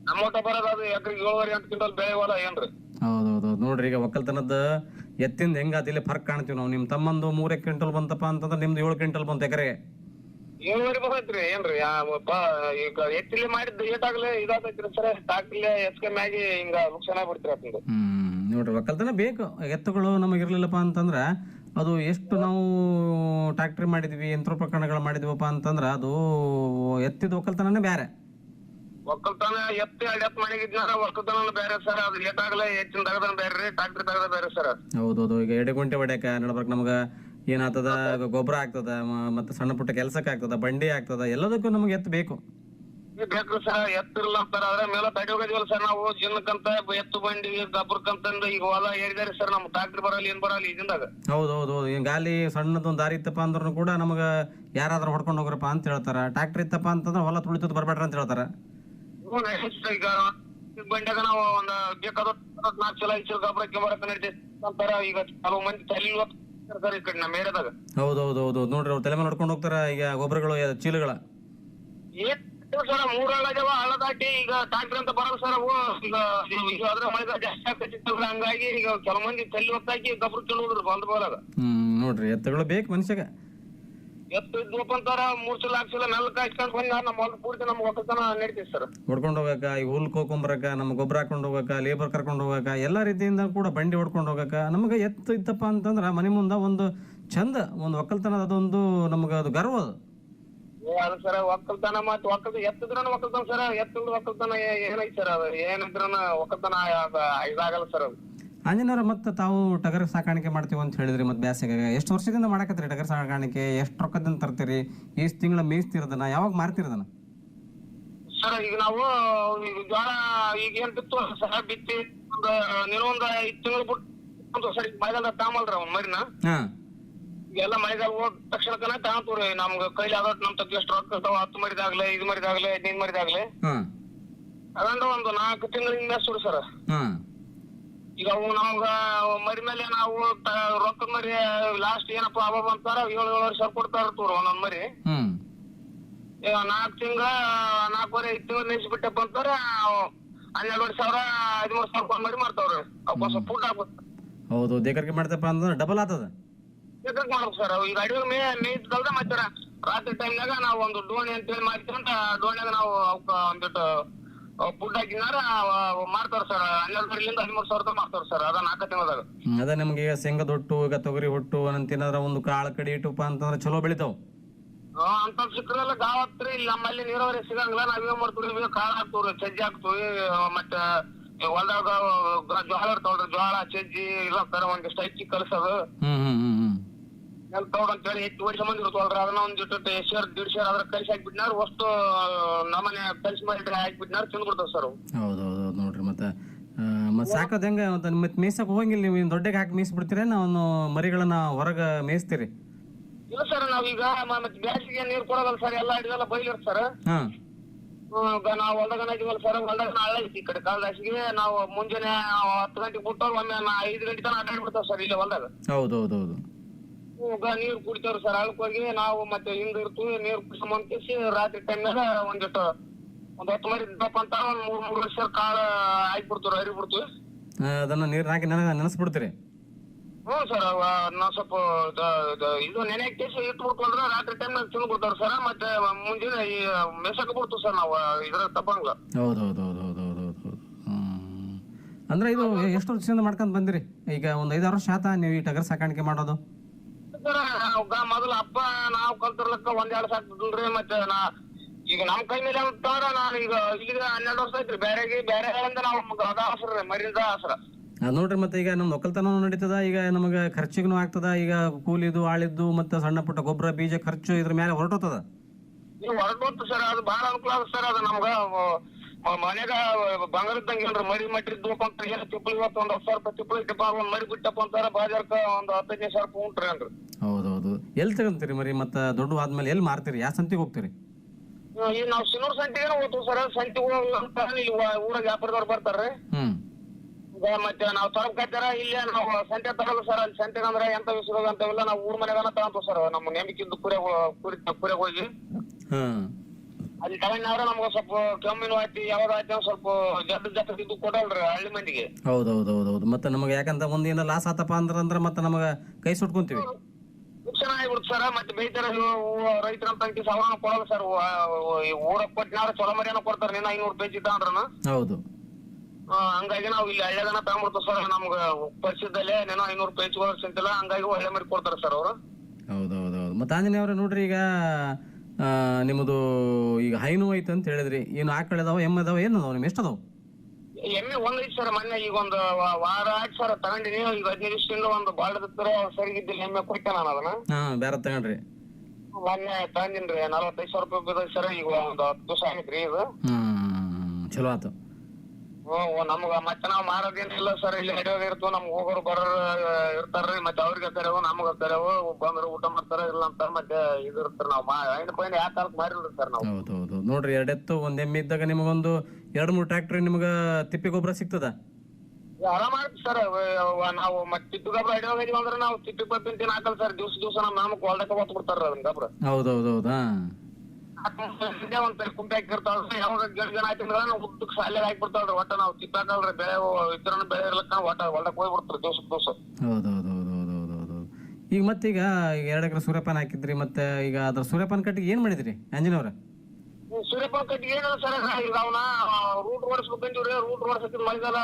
ನಮ್ಮ ಊಟ ಬರೋದು ಅದು ಎಕರೆಗೆ ಏಳುವರೆ ಎಂಟು ಕ್ವಿಂಟಲ್ ಬೆಳೆ ಹೊಲ ಏನ್ರಿ? ಹೌದು ಹೌದು ಹೌದ್ ನೋಡ್ರಿ ಈಗ ಒಕ್ಕಲ್ತನದ ಎತ್ತಿಂದ ಹೆಂಗಾತ ಇಲ್ಲಿ ಫರ್ಕ್ ಕಾಣ್ತೀವಿ ನಾವು. ನಿಮ್ ತಮ್ಮಂದು ಮೂರೇ ಕ್ವಿಂಟಲ್ ಬಂತಪ್ಪ ಅಂತಂದ್ರೆ ನಿಮ್ದು ಏಳು ಕ್ವಿಂಟಲ್ ಬಂತ ಎಕರೆಗೆ. ಏಳುವರೆ ಬರ್ತೈತ್ರಿ ಏನ್ರಿ? ಆ, ಈಗ ಎತ್ತಿಲಿ ಮಾಡಿದ್ದು ಏಟಾಗ್ಲೇ ಇದಾತೈತ್ರಿ ಸರ್. ಟಾಕ್ಲೆ ಎಸ್ಕೆಮ್ ಕಮ್ಮಿ ಆಗಿ ಹಿಂಗ ನುಕ್ಸಾನ ಆಗ್ಬಿಡ್ತೀರಿ ಅತ್ತಂದು ಹ್ಮ್ ನೋಡ್ರಿ ಒಕ್ಕಲ್ತನ ಬೇಕು. ಎತ್ತುಗಳು ನಮಗೆ ಇರ್ಲಿಲ್ಲಪ್ಪ ಅಂತಂದ್ರ ಅದು ಎಷ್ಟು ನಾವು ಟ್ರ್ಯಾಕ್ಟ್ರಿ ಮಾಡಿದ್ವಿ ಯಂತ್ರೋಪಕರಣಗಳು ಮಾಡಿದ್ವಪ್ಪ ಅಂತಂದ್ರ ಅದು ಎತ್ತಿದ ಒಕ್ಕಲ್ತನನೇ ಬೇರೆ ಒಕ್ಕಲ್ತನ ಎತ್ತಿ ಎರಡು ಎತ್ತು ಮನೆಗಿದ್ನಾರ ಒಕ್ಕಲ್ತನ ಬೇರೆ ಸರ್. ಅದು ಆಗಲ್ಲ ಹೆಚ್ಚಿನ ತಗದನ ಬೇರೆ ರೀ ಟ್ರಾಕ್ಟರ್ ತಗದ ಬೇರೆ ಸರ್ ಹೌದೌದು ಈಗ ಎಡೆಗುಂಟೆ ಹೊಡ್ಯಾಕ ನಡ್ಬೇಕು ನಮ್ಗ ಏನಾಗ್ತದ ಗೊಬ್ಬರ ಆಗ್ತದ ಮತ್ತೆ ಸಣ್ಣ ಪುಟ್ಟ ಕೆಲ್ಸಕ್ಕೆ ಆಗ್ತದ ಬಂಡಿ ಆಗ್ತದ ಎಲ್ಲದಕ್ಕೂ ನಮ್ಗೆ ಎತ್ತು ಬೇಕು. ಬೇಕು ಸರ್ ಎತ್ತಿರಲ್ಲ ಅಂತಾರ ಅದ್ರ ಮೇಲೆ ತಡಿ ಹೋಗಿದ್ವಲ್ಲ ಸರ್ ನಾವು. ಜಿನ್ನಕ್ಕಂತ ಎತ್ತು ಬಂಡಿ ಗಬ್ರಕ್ಕಂತಂದು ಈಗ ಹೊಲ ಏರಿದಾರೆ ಸರ್ ನಮ್ ಟ್ರಾಕ್ಟರ್ ಬರಲ್ಲ ಏನ್ ಬರಲ್ಲ ಈಗಿಂದಾಗ ಹೌದು ಹೌದು ಹೌದು. ಈಗ ಗಾಲಿ ಸಣ್ಣದೊಂದು ದಾರಿ ಇತ್ತಪ್ಪ ಅಂದ್ರೂ ಕೂಡ ನಮಗ ಯಾರಾದ್ರೂ ಹೊಡ್ಕೊಂಡು ಹೋಗ್ರಪ್ಪ ಅಂತ ಹೇಳ್ತಾರ. ಟ್ರಾಕ್ಟರ್ ಇತ್ತಪ್ಪ ಅಂತಂದ್ರೆ ಹೊಲ ತುಳಿತದ್ ಬರ್ಬೇಡ್ರ ಅಂತ ಹೇಳ್ತಾರ. ಈಗ ಬಂಡ್ಯಾಗ ನಾವು ಒಂದ್ ಬೇಕಾದ ನಾಲ್ಕು ಚಲ ಐದು ಚಲ ಗೊಬ್ಬರ ನಡೀತೈತಿ ಅಂತಾರ. ಈಗ ಕೆಲವು ಮಂದಿ ತಲೆ ಸರ್ ಈ ಕಡೆ ನಮ್ಮ ಏರಿಯಾದಾಗ. ಹೌದು ಹೌದು ಹೌದು. ನೋಡ್ರಿ ಅವ್ರು ತಲೆ ಮೇಲೆ ಹೊಡ್ಕೊಂಡು ಹೋಗ್ತಾರ ಈಗ ಗೊಬ್ಬರಗಳು ಚೀಲಗಳ. ಏನ್ ಸರ್ ಮೂರ್ ಹಳ್ಳಾಗ್ಯಾವ ಹಳ್ಳ ದಾಟಿ ಈಗ ಟ್ರಾಕ್ಟರ್ ಅಂತ ಬರೋದು ಸರ್ ಅವು ಈಗ ಈಗ ಅದ್ರ ಮಳೆ ಜಾಸ್ತಿ ಆಗ್ತೈತಿ ಹಂಗಾಗಿ ಈಗ ಕೆಲವು ಮಂದಿ ತಲೆ ಹೊತ್ತಾಕಿ ಗೊಬ್ಬರ ತಿನ್ನೋದ್ರಿ ಬಂದ್ ಬರೋದ. ಹ್ಮ್ ನೋಡ್ರಿ ಎತ್ತಗಳು ಬೇಕು ಮನುಷ್ಯಗ. ಎತ್ತು ಇದ್ವಪ್ಪ ಅಂತಾರ ಮೂರ್ ಸಲ ನಾಲ್ಕು ಸಲ ಮೆಲ್ಲಕ ಹಾಕ್ಸ್ಕೊಂಡ್ ಬಂದ್ ನಮ್ಮ ಹೊಲ ಪೂರ್ತಿ ನಮ್ಗೆ ಒಕ್ಕಲ್ತನ ನಡೀತೀವಿ ಸರ್. ಹೊಡ್ಕೊಂಡು ಹೋಗಕ ಈ ಹುಲ್ ಕೋಕೊಂಬರಕ ನಮ್ಮ ಗೊಬ್ಬರ ಹಾಕೊಂಡು ಹೋಗಕ ಲೇಬರ್ ಕರ್ಕೊಂಡು ಹೋಗಕ ಎಲ್ಲಾ ರೀತಿಯಿಂದ ಕೂಡ ಬಂಡಿ ಹೊಡ್ಕೊಂಡು ಹೋಗಕ ನಮಗೆ ಎತ್ತು ಇತ್ತಪ್ಪ ಅಂತಂದ್ರ ಮನೆ ಮುಂದ ಒಂದು ಚಂದ ಒಂದು ಒಕ್ಕಲ್ತನದ ಅದೊಂದು ನಮ್ಗೆ ಅದು ಗರ್ವ ಅದು. ಅದು ಸರ್ ಒಕ್ಕಲ್ತನ ಮತ್ ಒಕ್ಕಲ್ ಎತ್ತಿದ್ರನ ಒಕ್ಕಲ್ತನ ಸರ್ ಎತ್ತಿಲ್ದ ಒಕ್ಕಲ್ತನ ಏನೈತಿ ಸರ್ ಅದು? ಏನಿದ್ರನ ಒಕ್ಕಲ್ತನ ಇದಾಗಲ್ಲ ಸರ್ ಅದು. ಆಂಜನೇಯರ ಮತ್ತೆ ತಾವು ಟಗರ್ ಸಾಕಾಣಿಕೆ ಮಾಡ್ತೀವಿ ಅಂತ ಹೇಳಿದ್ರಿ ಮತ್ತೆ ಬ್ಯಾಸಿಗೆ ಎಷ್ಟು ವರ್ಷದಿಂದ ಮಾಡಕತ್ತೀರಿ ಟಗರ್ ಸಾಕಾಣಿಕೆ? ಎಷ್ಟು ರೊಕ್ಕದಿಂದ ತರ್ತೀರಿ? ಎಷ್ಟು ತಿಂಗಳ ಮೇಯಿಸ್ತಿರೋದನ್ನ? ಯಾವಾಗ ಮಾರ್ತಿರೋದನ್ನ? ಸರ್ ಈಗ ನಾವು ಈಗ ಜ್ವಾಳ ಈಗ ಏನ್ ಬಿತ್ತು ಸಹ ಬಿತ್ತಿ ಒಂದ್ ನೀನು ಒಂದ್ ಐದ್ ತಿಂಗಳು ಬಿಟ್ಟು ಸರ್ ಸರಿ ಮಳೆಗಾಲ ತಾಮಲ್ರಿ ಅವ್ನ ಮರಿನ. ಹಾ. ಎಲ್ಲ ಮಳೆಗಾಲ ಹೋದ ತಕ್ಷಣಕ್ಕನ ತಾಂತವ್ರಿ ನಮ್ಗ ಕೈಲಿ ಆದಟ್ ನಮ್ ತಕ್ಕ ಎಷ್ಟು ರೊಕ್ಕ ಇರ್ತಾವ ಹತ್ತು ಮರಿದಾಗ್ಲೆ ಐದು ಮರಿದಾಗ್ಲೆ ಹದಿನೈದು ಮರಿದಾಗ್ಲೆ. ಹಾ ಅದೊಂದು ಒಂದು ನಾಲ್ಕು ತಿಂಗಳಿಂದ ಸುಡು ಸರ್. ಹಾ ಈಗ ಅವು ನಮ್ಗ ಮರಿ ಮೇಲೆ ನಾವು ರೊಕ್ಕ ಮರಿ ಲಾಸ್ಟ್ ಏನಪ್ಪ ಅವ ಅಂತಾರ ಏಳು ಏಳುವರೆ ಸಾವಿರ ಕೊಡ್ತಾ ಇರ್ತವ್ರ ಒಂದೊಂದ್ ಮರಿ. ಹ್ಮ್. ಈಗ ನಾಲ್ಕು ತಿಂಗಳ ನಾಲ್ಕೂವರೆ ಐದು ತಿಂಗಳು ನಿಲ್ಸ್ಬಿಟ್ಟಪ್ಪ ಅಂತಾರ ಹನ್ನೆರಡುವರೆ ಸಾವಿರ ಹದಿಮೂರು ಸಾವಿರ ಮರಿ ಮಾಡ್ತಾವ್ರಿ ಅವ್ ಸ್ವಲ್ಪ ಫುಡ್ ಹೌದು ದೇಕರ್ಗೆ ಮಾಡ್ತಪ್ಪ ಅಂದ್ರೆ ಡಬಲ್ ಆತದ ಚೆಕಪ್ ಮಾಡ್ಬೇಕು ಸರ್ ಈಗ ಅಡಿಗೆ ಮೇ ಮೇಯ್ತದಲ್ದ ಮತ್ತೆ ರಾತ್ರಿ ಟೈಮ್ನಾಗ ನಾವು ಒಂದು ಡೋಣಿ ಅಂತ ಹೇಳಿ ಮಾಡ್ಕೊಂತ ಡೋಣ್ಯಾಗ ನಾವು ಅವಕ್ಕ ಒಂದಿಟ್ಟು ಫುಡ್ ಹಾಕಿನಾರ ಮಾಡ್ತಾರ ಸರ್ ಹನ್ನೆರಡುವರೆಲಿಂದ ಹದಿಮೂರು ಸಾವಿರ ರೂಪಾಯಿ ಮಾಡ್ತಾರ ಸರ್ ಅದ ನಾಲ್ಕು ತಿಂಗಳದಾಗ. ಅದ ನಿಮ್ಗೆ ಈಗ ಶೇಂಗದ ಹೊಟ್ಟು ಈಗ ತೊಗರಿ ಹೊಟ್ಟು ಅಂತಿನಾದ್ರ ಒಂದು ಕಾಳು ಕಡಿ ಇಟ್ಟುಪ್ಪ ಅಂತಂದ್ರೆ ಚಲೋ ಬೆಳಿತಾವ. ಅಂತ ಸಿಕ್ಕರೆಲ್ಲ ಗಾವ್ ಹಾಕ್ತಿರಿ ಇಲ್ಲಿ ನಮ್ಮಲ್ಲಿ ನೀರಾವರಿ ಸಿಗಂಗಿಲ್ಲ. ನಾವ್ ಏನ್ ಮಾಡ್ತೀವಿ ಕಾಳು ಹಾಕ್ತಿವ್ರಿ ಸಜ್ಜಿ ಹಾಕ್ತಿವಿ ಮತ್ತೆ ಹೊಲ್ದಾಗ ಜೋಳ ಇರ್ತಾವ್ರಿ ಜೋಳ ಸಜ್ಜಿ ಇಲ್ಲ ಸರ್ ಒಂದಿಷ್ಟು ಹಚ್ಚಿ ಕಲ್ಸೋದು ಹ್ಮ್ ಹ್ಮ್ ಹ್ಮ್. ಹ್ಮ್ ತಗೊಂಡ್ ಅಂತ ಹೇಳಿ ಹೆಚ್ಚು ವರ್ಷ ಮಂದಿ ಇರ್ತಾವಲ್ರಿ ಅದನ್ನ ಒಂದ್ ಜೊತೆ ಶೇರ್ ದೀಡ್ ಶೇರ್ ಅದ್ರ ಕಲ್ಸಿ ಹಾಕ್ಬಿಟ್ನಾರ ಅಷ್ಟು ನಮ್ಮನೆ ಕಲ್ಸಿ ಮಾಡಿ ಹಾಕ್ಬಿಟ್ನಾರ ತಿಂದ್ ಬಿಡ್ತಾವ ಸರ್ ಹೌದು ಹೌದು ಹೌದು ನೋಡ್ರಿ ಮತ್ತೆ. ಮತ್ತೆ ಸಾಕೋದ್ ಹೆಂಗ ಮತ್ತೆ ಮತ್ತೆ ಮೇಯ್ಸಕ್ ಹೋಗಂಗಿಲ್ಲ ನೀವು. ದೊಡ್ಡಗೆ ಹಾಕಿ ಮೇಯಿಸ್ಬಿಡ್ತೀರ? ನಾವು ಮರಿಗಳನ್ನ ಹೊರಗೆ ಮೇಯಿಸ್ತೀರಿ? ಇಲ್ಲ ಸರ್ ನಾವೀಗ ಈಗ ಮತ್ತೆ ಬ್ಯಾಸಿಗೆ ನೀರ್ ಕೊಡೋದಲ್ಲ ಸರ್. ಎಲ್ಲ ಹಿಡಿದೆಲ್ಲ ಬೈಲಿರ್ ಸರ್. ಹಾ. ನಾವು ಹೊಲ್ದಾಗ ಇದೀವಲ್ಲ ಸರ್. ಹೊಲ್ದಾಗ ಹಳ್ಳ ಐತಿ ಈ ಕಡೆ ಕಾಲದಾಸಿಗೆ. ನಾವು ಮುಂಜಾನೆ ಹತ್ತು ಗಂಟೆಗೆ ಬಿಟ್ಟು ಒಮ್ಮೆ ಐದು ಗಂಟೆ ತನಕ ಅಡ್ಡಾಡಿ ಬಿಡ್ತಾವ ಸರ್ ಇಲ್ಲಿ ಹೊಲ್ದಾಗ. ಹೌದು ಹೌದು ಹೌದು ನೀರ್ ಕುಡಿತೇವ್ರಿ ಸರ್. ಹೋಗಿ ನಾವು ಮತ್ತೆ ಹಿಂದ್ ಇರ್ತೀವಿ ನೀರ್ ಕುಡಿಸ್ಕೊಂಡ್ಕೇಸಿ ರಾತ್ರಿ ಟೈಮ್ನಾಗ ಒಂದಿಟ್ಟು ಒಂದ್ ಹತ್ತು ಮರಿ ದಪ್ಪ ಅಂತ ಒಂದ್ ಮೂರ್ ಮೂರ್ ವರ್ಷ ಕಾಳು ಹಾಕಿ ಬಿಡ್ತೀವಿ ಹರಿ ಬಿಡ್ತೀವಿ ಆ, ಅದನ್ನ ನೀರ್ ಹಾಕಿ ನೆನ ನೆನೆಸ್ಬಿಡ್ತೀರಿ? ಹ್ಞೂ ಸರ್ ನಾವ್ ಸ್ವಲ್ಪ ದ- ದ- ಇದು ನೆನೆ ಕೇಸಿ ಇಟ್ಟು ಬಿಡ್ಕೊಂಡ್ರೆ ರಾತ್ರಿ ಟೈಮ್ನಾಗ ತಿಂದು ಬಿಡ್ತಾರ ಸರ್. ಮತ್ತೆ ಮುಂಜಾನೆ ಈ ಮೆಸಕ್ ಬಿಡ್ತೀವಿ ಸರ್ ನಾವು ಇದ್ರ ತಪ್ಪಂಗ. ಹೌದು ಹೌದು ಹೌದು ಹೌದು ಹೌದು ಹೌದು ಹೌದು ಹ್ಮ್. ಅಂದ್ರೆ ಇದು ಎಷ್ಟು ವರ್ಷದಿಂದ ಮಾಡ್ಕೊಂಡ್ ಬಂದಿರಿ? ಈಗ ಒಂದ್ ಐದಾರು ವರ್ಷ ಆತ ನೀವು ಈ ಟಗರ್ ಸಾಕಾಣಿಕೆ ಮಾಡೋದು? ಸರ್ ಮೊದಲ ಅಪ್ಪ ನಾವು ಕಲ್ತಿರ್ಲಕ್ಕ ಒಂದ್ ಎರಡ್ ಸಾಕ್ತದಲ್ರಿ ಮತ್ತೆ ನಾ ಈಗ ನಮ್ ಕೈ ಮೇಲೆ ಅಂತಂದ್ರ ನಾನು ಈಗ ಈಗ ಹನ್ನೆರಡು ವರ್ಷ ಐತ್ರಿ ಬೇರೆಗೆ ಬೇರೆ ನಾವು ಅದ ಹಸ್ರ ಮರಿಂದ ಹಸ್ರ ಅದ್ ನೋಡ್ರಿ ಮತ್ತೆ ಈಗ ನಮ್ ಒಕ್ಕಲ್ತನ ನಡೀತದ ಈಗ ನಮಗ ಖರ್ಚಿಗೂ ಆಗ್ತದ ಈಗ ಕೂಲಿದು ಆಳಿದ್ದು ಮತ್ತೆ ಸಣ್ಣ ಪುಟ್ಟ ಗೊಬ್ಬರ ಬೀಜ ಖರ್ಚು ಇದ್ರ ಮೇಲೆ ಹೊರಟೋತದ? ನೀವು ಹೊರಟು ಸರ್ ಅದು ಬಹಳ ಅನುಕೂಲ ಆಗುತ್ತೆ ಸರ್ ಅದು ನಮ್ಗ ಮನ್ಯಾಗ ಬಂಗಾರ ಏನ್ರ ಮರಿ ಮಟ್ರಿ ಅಂತ ಏನ್ ತಿಪ್ಪಳಿ ಇವತ್ತು ಒಂದ್ ಹತ್ತು ಸಾವಿರ ರೂಪಾಯಿ ತಿಪ್ಪಳಿ ಟಿಪ್ಪ ಒಂದ್ ಮರಿ ಬಿಟ್ಟಪ್ಪ ಅಂತಾರ ಬಾಜಾರ್ಕ ಒಂದ್ ಹತ್ತೈದು ಸಾವಿರ ರೂಪಾಯಿ ಉಂಟ್ರಿ ಅನ್ರಿ ಹೌದೌದು. ಎಲ್ಲಿ ತಗೊಂತೀರಿ ಮರಿ ಮತ್ತ ದೊಡ್ಡ ಆದ್ಮೇಲೆ ಎಲ್ಲಿ ಮಾರ್ತೀರಿ? ಯಾವ ಸಂತಿಗೆ ಹೋಗ್ತೀರಿ? ಈಗ ನಾವು ಸಿನ್ನೂರ್ ಸಂತಿಗೆ ಹೋಗ್ತೀವಿ ಸರ್. ಸಂತಿಗೆ ಅಂತ ಇಲ್ಲಿ ಊರಾಗ ವ್ಯಾಪಾರದವ್ರು ಬರ್ತಾರ್ರಿ. ಹ್ಮ್. ಈಗ ಮತ್ತೆ ನಾವು ತರಬೇಕಾಯ್ತಾರ ಇಲ್ಲೇ ನಾವು ಸಂತೆ ತರಲ್ಲ ಸರ್. ಅಲ್ಲಿ ಸಂತೆ ಅಂದ್ರೆ ಎಂತ ವಿಷಯ ಅಂತವೆಲ್ಲ ನಾವು ಊರ್ ಮನೆಗನ ತಗೊಂತೀವಿ ಸರ್. ನಮ್ಮ ನೇಮಿಕಿಂದು ಕುರಿ ಕುರಿ ಕುರಿ ಹೋಗಿ. ಹ್ಮ್. ಅಲ್ಲಿ ತಗೊಂಡ್ರೆ ನಮ್ಗೆ ಸ್ವಲ್ಪ ಕೆಮ್ಮಿನ ಆಯ್ತು ಯಾವಾಗ ಆಯ್ತು ಸ್ವಲ್ಪ ಜಡ್ ಜಡ್ ಇದು ಕೊಡಲ್ರಿ ಹಳ್ಳಿ ಮಂದಿಗೆ. ಹೌದು ಹೌದು ಹೌದು ಹೌದು ಮತ್ತೆ ನಮಗೆ ಯಾಕಂತ ಒಂದಿನ ಲಾಸ್ ಆತಪ್ಪ ಅಂದ್ರ ಅಂದ್ರೆ ಮತ್ತೆ ನಮಗೆ ಕೈ ಸುಟ್ಕೊಂತೀವಿ. ನುಕ್ಸಾನ ಆಗ್ಬಿಡುತ್ತೆ ಸರ್ ಮತ್ತೆ ಬೈತಾರ ರೈತರ ಅಂಕಿ ಸಾವಿರ ಕೊಡಲ್ಲ ಸರ್ ಊರಕ್ ಕೊಟ್ಟಿನಾರ ಚೊಲೋ ಮರಿಯನ್ನ ಕೊಡ್ತಾರೆ ನಿನ್ನ ಐನೂರು ರೂಪಾಯಿ ಇದ್ದ ಅಂದ್ರನ ಹೌದು ಹಂಗಾಗಿ ನಾವು ಇಲ್ಲಿ ಹಳ್ಳಿಯಾಗನ ತಗೊಂಡ್ಬಿಡ್ತೀವಿ ಸರ್ ನಮ್ಗೆ ಪರಿಚಯದಲ್ಲೇ ನೆನೋ ಐನೂರು ರೂಪಾಯಿ ಹೆಚ್ಚು ಸಿಂತಿಲ್ಲ ಹಂಗಾಗಿ ಒಳ್ಳೆ ಮರಿ ಕೊಡ್ತಾರೆ ಸರ್ ಅವರು. ಹೌದು ಹೌದು ಹೌದು ಮತ್ತೆ ಆಂಜನೇಯ ಅವ್ರೆ ನೋಡ್ರಿ ಈಗ ನಿಮ್ಮದು ಈಗ ಹೈನು ಐತೆ ಅಂತ ಹೇಳಿದ್ರಿ. ಏನು ಆಕಳ ಅದಾವ ಎಮ್ಮೆ ಅದಾವ ಏನು ಅದಾವ ನಿಮ್ ಎಷ್ಟು ಅದಾವ ಎಮ್ಮೆ ಒಂದ್ ಐತಿ ಸರ್ ಮೊನ್ನೆ ಈಗ ಒಂದು ವ- ವಾರ ಆಯ್ತು ಸರ್ ತಗೊಂಡಿನಿ. ಈಗ ಹದಿನೈದು ದಿವಸದಿಂದ ಒಂದು ಬಾಳದತ್ತರ ಸರಿಗಿದ್ದಿಲ್ಲ ಎಮ್ಮೆ ಕೊಟ್ಟೆ ನಾನು ಅದನ್ನ. ಹಾ ಬೇರೆ ತಗೊಂಡ್ರಿ. ಮೊನ್ನೆ ತಗೊಂಡಿನ್ರಿ ನಲವತ್ತೈದು ಸಾವಿರ ರೂಪಾಯಿ ಬಿದ್ದೈತಿ ಸರ್ ಈಗ ಒಂದು ಹತ್ತು ದಿವಸ ಆಗೈತ್ರಿ ಇದು. ಹ್ಮ್ ಚಲೋ ಆತು. ನಮ್ಗ ಮತ್ತೆ ನಾವ್ ಮಾರೋದೇನಿಲ್ಲ ಸರ್ ಇಲ್ಲಿ ನಡೆಯೋದ್ ಇರ್ತು ನಮ್ಗ್ ಹೋಗೋರು ಬರೋರು ಇರ್ತಾರ್ರಿ ಮತ್ತೆ ಅವ್ರಿಗೆ ಕರೆವು ನಮ್ಗ ಕರೆವು ಬಂದ್ರು ಊಟ ಮಾಡ್ತಾರ ಇಲ್ಲ ಅಂತಾರ ಮತ್ತೆ ಇದು ಇರ್ತಾರ ನಾವ್ ಐನ್ ಪೈನ್ ಯಾವ ಕಾಲಕ್ಕೆ ಮಾರಿಲ್ರಿ ಸರ್ ನಾವು. ಹೌದು ಹೌದು ನೋಡ್ರಿ ಎರಡೆತ್ತು ಒಂದ್ ಎಮ್ಮೆ ಇದ್ದಾಗ ನಿಮಗೊಂದು ಎರಡ್ ಮೂರ್ ಟ್ರ್ಯಾಕ್ಟರ್ ನಿಮ್ಗ ತಿಪ್ಪಿ ಗೊಬ್ಬರ ಸಿಗ್ತದ? ಆರಾಮ ಸರ್ ನಾವು ಮತ್ತೆ ತಿಪ್ಪಿ ಗೊಬ್ಬರ ಹಿಡಿಯೋದ್ ಇದೀವಿ ಅಂದ್ರೆ ನಾವು ತಿಪ್ಪಿ ಪಪ್ಪಿನ ತಿನ್ನಾಕಲ್ ಸರ್ ದಿವ್ಸ ದಿವಸ ನಮ್ ನಮ್ಗ್ ಹೊಲ್ದಕ್ಕೆ ಹೊತ್ತು ಬಿಡ್ತಾರ ಅದನ್ನ ಗೊಬ್ಬರ. ಹೌದು? ಹೌದು ಒಂದ್ ಪೇರ್ ಕುಂಟೆ ಹಾಕಿರ್ತಾವ್ರಿ ಯಾವಾಗ ಗಿಡ ಗಿಡ ಆಯ್ತಂದ್ರ ನಾವು ಉದ್ದಕ್ ಸಾಲೆ ಹಾಕ್ಬಿಡ್ತಾವ್ರಿ ಒಟ್ಟ ನಾವು ಹಾಕಲ್ರಿ ಬೆಳೆ ಇದ್ರನ್ನ ಬೆಳೆ ಇರ್ಲಕ್ಕ ಒಟ್ಟ ಹೊಲ್ದಕ್ಕೆ ಹೋಗ್ಬಿಡ್ತಾರ ದಿವ್ಸ ದಿವ್ಸ ಹೌದು ಈಗ ಮತ್ತೀಗ ಈಗ ಎರಡು ಎಕರೆ ಸೂರ್ಯಪಾನ ಹಾಕಿದ್ರಿ ಮತ್ತೆ ಈಗ ಅದ್ರ ಸೂರ್ಯಪಾನ ಕಟ್ಟಿಗೆ ಏನ್ ಮಾಡಿದ್ರಿ ಆಂಜನೇಯವ್ರ ಸೂರ್ಯಪಾನ ಕಟ್ಟಿಗೆ ಏನಿಲ್ಲ ಸರ್ ಈಗ ಅವನ ರೂಟ್ ಓಡಿಸ್ಬೇಕಂತೀವ್ರಿ ರೂಟ್ ಓಡಿಸಕ್ಕೆ ಮಳೆಗಾಲ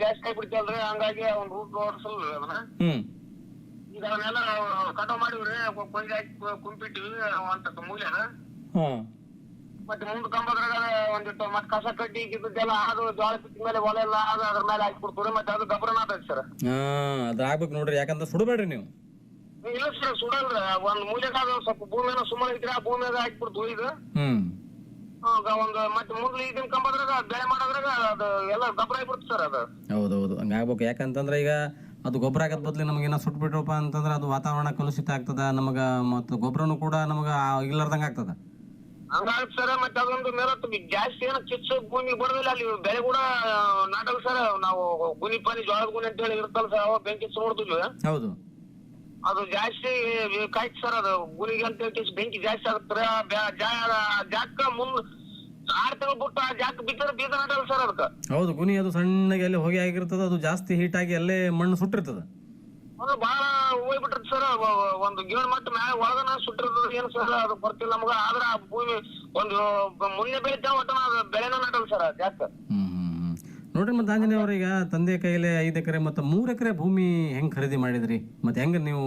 ಜಾಸ್ತಿ ಆಗ್ಬಿಡ್ತಲ್ರಿ ಹಂಗಾಗಿ ಅವ್ನ ರೂಟ್ ಓಡಿಸಲ್ರಿ ಅದನ್ನ. ಹ್ಮ್. ಈಗ ಅವನ್ನೆಲ್ಲ ಕಟಾವ್ ಮಾಡಿವ್ರಿ ಕೊಂಜಿ ಹಾಕಿ ಕುಂಪಿಟ್ಟಿವಿ ಅಂತ ಮೂಲ್ಯನ. ಮತ್ತೆ ಮುಂದ್ ಕಂಬದ್ರಾಗ ಒಂದಿಟ್ಟು ಮತ್ತೆ ಕಸ ಕಟ್ಟಿ ಇದ್ದಿದ್ದೆಲ್ಲ ಅದು ಜೋಳ ಬಿತ್ತ ಮೇಲೆ ಒಲೆ ಎಲ್ಲ ಅದು ಅದ್ರ ಮೇಲೆ ಹಾಕ್ಬಿಡ್ತೀವಿ ಮತ್ತೆ ಅದು ಗೊಬ್ಬರ ಆಗ್ತೈತಿ ಸರ್. ಹಾ ಅದ್ ಆಗ್ಬೇಕು ನೋಡ್ರಿ. ಯಾಕಂದ್ರೆ ಸುಡಬೇಡ್ರಿ ನೀವು. ಇಲ್ಲ ಸರ್ ಸುಡಲ್ಲ ಒಂದ್ ಮೂಲೆಗ ಅದು ಸ್ವಲ್ಪ ಭೂಮಿನ ಸುಮ್ಮನೆ ಇದ್ರೆ ಆ ಭೂಮಿಯಾಗ ಹಾಕ್ಬಿಡ್ತೀವಿ ಇದು ಹ್ಮ್ ಆಗ ಒಂದು ಮತ್ತೆ ಮುಂದ್ ಇದನ್ ಕಂಬದ್ರಾಗ ಬೆಳೆ ಮಾಡೋದ್ರಾಗ ಅದು ಎಲ್ಲ ಗೊಬ್ಬರ ಆಗ್ಬಿಡ್ತು ಸರ್ ಅದು. ಹೌದು ಹಂಗ ಆಗ್ಬೇಕು. ಯಾಕಂತಂದ್ರೆ ಈಗ ಅದು ಗೊಬ್ಬರ ಆಗದ್ ಬದ್ಲಿ ನಮ್ಗೆ ಏನೋ ಸುಟ್ಬಿಟ್ರಪ್ಪ ಅಂತಂದ್ರೆ ಅದು ವಾತಾವರಣ ಕಲುಷಿತ ಆಗ್ತದ. ನಮಗ ಮತ್ತು ಗೊಬ್ಬರನು ಕೂಡ ನಮಗ ಇಲ್ಲರ್ದಂಗ ಆಗ್ತದ. ಹಂಗಾಗಿ ಸರ ಮತ್ತೆ ಅದೊಂದು ಮೇಲತ್ತು ಜಾಸ್ತಿ ಏನು ಕಿಚ್ಚು ಭೂಮಿ ಬಡದಿಲ್ಲ ಅಲ್ಲಿ ಬೆಳೆ ಕೂಡ ನಾಟಕ ಸರ್ ನಾವು ಗುನಿ ಪಾನಿ ಜೋಳದ ಗುನಿ ಅಂತ ಹೇಳಿ ಇರ್ತಲ್ಲ ಸರ್ ಅವಾಗ ಬೆಂಕಿ ನೋಡ್ತಿದ್ವಿ. ಹೌದು. ಅದು ಜಾಸ್ತಿ ಕಾಯ್ತು ಸರ್ ಅದು. ಗುನಿಗೆ ಅಂತ ಹೇಳಿ ಬೆಂಕಿ ಜಾಸ್ತಿ ಆಗುತ್ತೆ ಜಾಕ ಮುಂದ್ ಆರ್ ತಿಂಗಳು ಬಿಟ್ಟು ಆ ಜಾಕ ಬಿದ್ದರೆ ಬೀಜ ನಾಟಲ್ಲ ಸರ್ ಅದಕ್ಕೆ. ಹೌದು ಗುನಿ ಅದು ಸಣ್ಣಗೆ ಅಲ್ಲಿ ಹೊಗೆ ಆಗಿರ್ತದ ಅದು ಜಾಸ್ತಿ ಹೀಟ್ ಆಗಿ ಅಲ್ಲೇ ಮಣ್ಣು ಸುಟ್ಟಿರ್ತದ. ಒಂದು ಬಾಳ ಹೋಗ್ಬಿಟ್ರಿ ಸರ್. ಒಂದು ಗಿವನ್ ಮಟ್ಟ ಮ್ಯಾಲ ಒಳಗನ ಸುಟ್ಟಿರ್ತದ ಏನ್ ಸರ್ ಅದು ಗೊತ್ತಿಲ್ಲ ನಮಗ. ಆದ್ರ ಆ ಭೂಮಿ ಒಂದು ಮುನ್ನೆ ಬೆಳಿತಾವ ಒಟ್ಟ ಅದು ಬೆಳೆನ ನಟಲ್ ಸರ್ ಜಾಸ್ತಿ. ನೋಡ್ರಿ ಮತ್ತೆ ಆಂಜನೇಯ ಅವ್ರೀಗ ತಂದೆ ಕೈಲಿ ಐದು ಎಕರೆ ಮತ್ತು ಮೂರು ಎಕರೆ ಭೂಮಿ ಹೆಂಗ್ ಖರೀದಿ ಮಾಡಿದ್ರಿ? ಮತ್ತೆ ಹೆಂಗ್ ನೀವು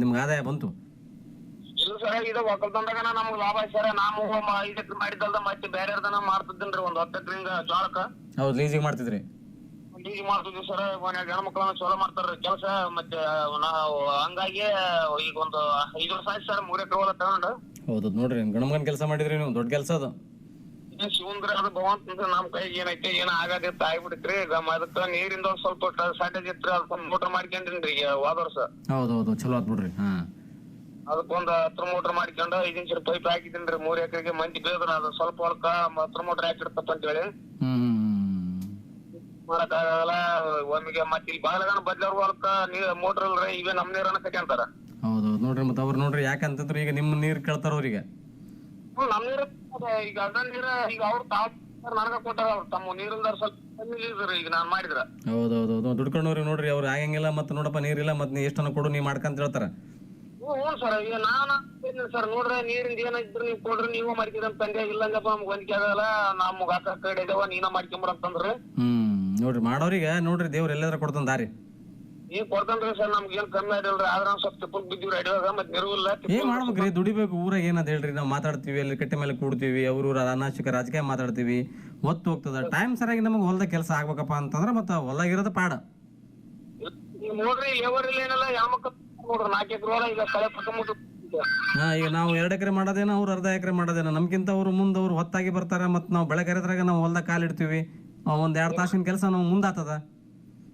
ನಿಮ್ಗ ಆದಾಯ ಬಂತು? ಇಲ್ಲ ಸರ್ ಇದು ಒಕ್ಕಲ್ತನದಾಗ ನಮ್ಗೆ ಲಾಭ ಸರ್. ನಾವು ಎಕರೆ ಮಾಡಿದ್ದಲ್ದ ಮತ್ತೆ ಬೇರೆ ಮಾಡ್ತಿದ್ದೀನ್ರಿ ಒಂದ್ ಹತ್ತು ಹಿಂಗ ಜೋಳಕ್ಕ ಹೌದು ಲೀಸಿಗೆ ಮಾಡ್ತಿದ್ರಿ? ಈಗ ಮಾಡ್ತಿದ್ವಿ ಸರ್ ಮನ್ಯಾಗ ಹೆಣ್ಮಕ್ಳನ್ನ ಚಲೋ ಮಾಡ್ತಾರ ಕೆಲಸ ಮತ್ತೆ ನಾವು ಹಂಗಾಗಿ ಈಗ ಒಂದು ಐದು ವರ್ಷ ಆಯ್ತು ಸರ್ ಮೂರ್ ಎಕರೆ ಹೊಲ ತಗೊಂಡು. ಹೌದು ನೋಡ್ರಿ ಗಣಮಗನ್ ಕೆಲಸ ಮಾಡಿದ್ರಿ ನೀವು ದೊಡ್ಡ ಕೆಲಸ ಅದು. ಶಿವಂದ್ರ ಅದು ಭಗವಂತ ನಮ್ ಕೈಗೆ ಏನೈತೆ ಏನ ಆಗದಿತ್ತು ಆಗ್ಬಿಟ್ಟಿತ್ರಿ ಅದಕ್ಕ ನೀರಿಂದ ಒಂದ್ ಸ್ವಲ್ಪ ಶಾರ್ಟೇಜ್ ಇತ್ರಿ ಅದಕ್ಕೊಂದ್ ಮೋಟರ್ ಮಾಡ್ಕೊಂಡ್ರಿ ಈಗ ಹೋದ ವರ್ಷ. ಹೌದು ಹೌದು ಚಲೋ ಆತ್ ಬಿಡ್ರಿ ಹಾ. ಅದಕ್ಕೊಂದ್ ಹತ್ರ ಮೋಟರ್ ಮಾಡ್ಕೊಂಡು ಐದ್ ಇಂಚ್ ಪೈಪ್ ಹಾಕಿದ್ದೀನ್ರಿ ಮೂರ್ ಎಕರೆಗೆ ಮಂದಿ ಬೇದ್ರ ಅದು ಸ್ವಲ್ಪ ಹೊಲಕ್ಕ ಹತ್ರ ಮೋಟರ್ ಹಾಕಿರ್ತಪ್ಪ ಅಂತ ಹೇಳಿ ಹ್ಮ್. ಮಾಡಕ್ಕಾಗಲ್ಲ ಒಮ್ಮಿಗೆ ಮತ್ತೆ ಇಲ್ಲಿ ಬಾಗಲಗನ ಬದ್ಲವ್ರ ಹೊಲಕ್ಕ ನೀರ್ ಮೋಟರ್ ಇಲ್ರಿ ಇವೇ ನಮ್ ನೀರನ್ನ ತಗೊಂತಾರ ಹೌದು ನೋಡ್ರಿ ಮತ್ತೆ ಅವ್ರು ನೋಡ್ರಿ ಯಾಕಂತಂದ್ರೆ ಈಗ ನಿಮ್ಮ ನೀರು ಕೇಳ್ತಾರ ಅವ್ರಿಗೆ ಹ್ಮ್ ನಮ್ ನೀರ ಈಗ ಅದ ನೀರ ಈಗ ಅವ್ರು ತಾವ್ ನನಗ ಕೊಟ್ಟಾರ ಅವ್ರು ತಮ್ಮ ನೀರಿಂದ ಸ್ವಲ್ಪ ಕಮ್ಮಿ ಇಲ್ರಿ ಈಗ ನಾನ್ ಮಾಡಿದ್ರ. ಹೌದು ಹೌದು ಹೌದು ದುಡ್ಕೊಂಡವ್ರಿಗೆ ನೋಡ್ರಿ ಅವ್ರು ಆಗಂಗಿಲ್ಲ ಮತ್ತೆ ನೋಡಪ್ಪ ನೀರಿಲ್ಲ ಮತ್ತೆ ನೀ ಎಷ್ಟನ್ನ ಕೊಡು ನೀ ಮಾಡ್ಕಂತ ಹೇಳ್ತಾರ. ಹ್ಮ್ ಹ್ಞೂ ಸರ್ ಈಗ ನಾನು ಸರ್ ನೋಡ್ರಿ ನೀರಿಂದ ಏನಿದ್ರು ನೀವು ಕೊಡ್ರಿ ನೀವು ಮಾಡ್ತೀರಿ ಅಂತ ತಂದೆ ಇಲ್ಲಂದ್ರಪ್ಪ ನಮ್ಗೆ ಹೊಂದಿಕೆ ಆಗಲ್ಲ ನಮ್ಗೆ ಆಕ ಕಡೆ ಇದಾವ ನೀನ ಮಾಡ್ಕೊಂಬರ ಅಂತಂದ್ರಿ. ಹ್ಮ್. ನೋಡ್ರಿ ಮಾಡೋರಿಗೆ ನೋಡ್ರಿ ದೇವ್ರ ಎಲ್ಲಾದ್ರ ಕೊಡ್ತಾನ ದಾರಿ. ಕೊಡ್ತನ್ರಿ ಸರ್ ನಮ್ಗೆ ಏನ್ ಕಮ್ಮಿ ಆಗಿಲ್ರಿ ಆದ್ರ ಒಂದ್ ಸ್ವಲ್ಪ ತಿಪ್ಪಲ್ ಬಿದ್ದೀವಿ ಅಡಿವಾಗ ಮತ್ತೆ ನೆರವಿಲ್ಲ ಏನ್ ಮಾಡ್ಬೇಕ್ರಿ ದುಡಿಬೇಕು ಊರಾಗ ಏನಂತ ಹೇಳ್ರಿ ನಾವು ಮಾತಾಡ್ತೀವಿ ಅಲ್ಲಿ ಕಟ್ಟೆ ಮೇಲೆ ಕೂಡ್ತೀವಿ ಅವ್ರ ಊರ ಅನಾಶಿಕ ರಾಜಕೀಯ ಮಾತಾಡ್ತೀವಿ ಹೊತ್ತು ಹೋಗ್ತದ. ಟೈಮ್ ಸರಿಯಾಗಿ ನಮಗೆ ಹೊಲದ ಕೆಲಸ ಆಗ್ಬೇಕಪ್ಪ ಅಂತಂದ್ರೆ ಮತ್ತೆ ಹೊಲ ಇರೋದ ಪಾಡ. ನೀವು ನೋಡ್ರಿ ಲೇಬರ್ ಇಲ್ಲ ಏನಲ್ಲ ಯಾಮಕ್ಕ ನೋಡ್ರಿ ನಾಲ್ಕು ಎಕರೆ ಹೊಲ ಈಗ ಕಳೆ ಪಕ್ಕ ಹಾ ಈಗ ನಾವು ಎರಡು ಎಕರೆ ಮಾಡೋದೇನ ಅವ್ರು ಅರ್ಧ ಎಕರೆ ಮಾಡೋದೇನ ನಮ್ಗಿಂತ ಅವ್ರು ಮುಂದೆ ಅವ್ರು ಹೊತ್ತಾಗಿ ಬರ್ತಾರ ಮತ್ತೆ ನಾವು ಬೆಳಗ್ಗೆ ನಾವು ಹೊಲ್ದಾಗ ಕಾಲಿಡ್ತೀವಿ ಒಂದ್ ಎರಡ್ ತಾಸಿನ ಕೆಲಸ ನಮ್ಗೆ ಮುಂದಾತದ.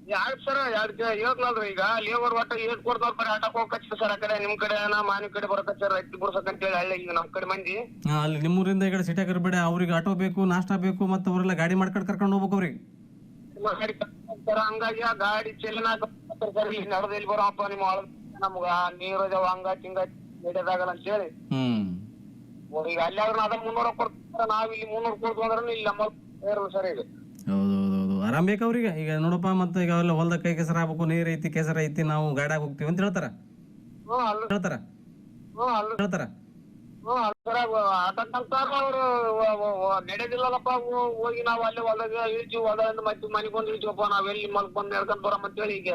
ಯಾಕೆ ಸರ್ ಎರಡ್ ಹೇಳ್ತಲ್ರಿ ಈಗ? ಲೇಬರ್ ಒಟ್ಟ ಏಟ್ ಕೊಡ್ತಾರ ಬರೀ ಆಟಕ್ ಹೋಗಕ್ಕೆ ಸರ್ ಆ ಕಡೆ ನಿಮ್ ಕಡೆ ನಾ ಮಾನಿ ಕಡೆ ಬರತ್ತ ಸರ್ ರೈತ ಬಿಡ್ಸಕ್ ಅಂತೇಳಿ ಹಳ್ಳಿ ಈಗ ನಮ್ ಕಡೆ ಮಂದಿ. ಆ, ಅಲ್ಲಿ ನಿಮ್ಮೂರಿಂದ ಈ ಕಡೆ ಸಿಟಿಯಾಗ ಇರ್ಬೇಡಿ ಅವ್ರಿಗೆ ಆಟೋ ಬೇಕು ನಾಷ್ಟಾ ಬೇಕು ಮತ್ತೆ ಅವರೆಲ್ಲ ಗಾಡಿ ಮಾಡ್ಕೊಂಡು ಕರ್ಕೊಂಡು ಹೋಗ್ಬೇಕು ಅವ್ರಿಗೆ. ಗಾಡಿ ಸರ್ ಹಂಗಾಗಿ ಆ ಗಾಡಿ ಚೆಲ್ಲಿನ ಸರ್ ಇಲ್ಲಿ ನಡೆದಲ್ಲಿ ಬರೋಪ್ಪ ನಿಮ್ಮ ಒಳಗ್ ನಮ್ಗ ನೀರ್ ಅದಾವ ಹಂಗ ಅಂತ ಹೇಳಿ ಹ್ಮ್. ಈಗ ಅಲ್ಲಿ ಆದ್ರೆ ಅದ ಮುನ್ನೂರ ಕೊಡ್ತಾರ ನಾವ್ ಇಲ್ಲಿ ಮುನ್ನೂರ ಕೊಡ್ತು ಅಂದ್ರೆ ಇಲ್ಲಿ ನಮ್ಮ ಇರಲ್ಲ ಸರ್ ಈಗ. ಆರಾಮ್ ಬೇಕು ಅವ್ರಿಗೆ ಈಗ ನೋಡಪ್ಪ ಮತ್ತೆ ಈಗ ಅವೆಲ್ಲ ಹೊಲ್ದಾಗ ಕೈ ಕೆಸರು ಆಗ್ಬೇಕು ನೀರ್ ಐತಿ ಕೆಸರ ಐತಿ ನಾವು ಗಾಡ್ಯಾಗ ಹೋಗ್ತೀವಿ ಅಂತ ಹೇಳ್ತಾರ. ಹೇಳ್ತಾರ. ಹೇಳ್ತಾರ. ಹೋಗಿ ನಾವ್ ಅಲ್ಲಿ ಹೊಲದಾಗ ಇಳ್ತೀವಿ ಹೊಲದಿಂದ ಮತ್ತೆ ಮನೆಗ್ ಬಂದು ಇಳ್ತೀವಪ್ಪ ನಾವ್ ಎಲ್ಲಿ ಮಲ್ಕ್ ಬಂದ್ ನಡ್ಕೊಂಡ್ ಬರಮ್ ಅಂತೇಳಿ ಈಗ.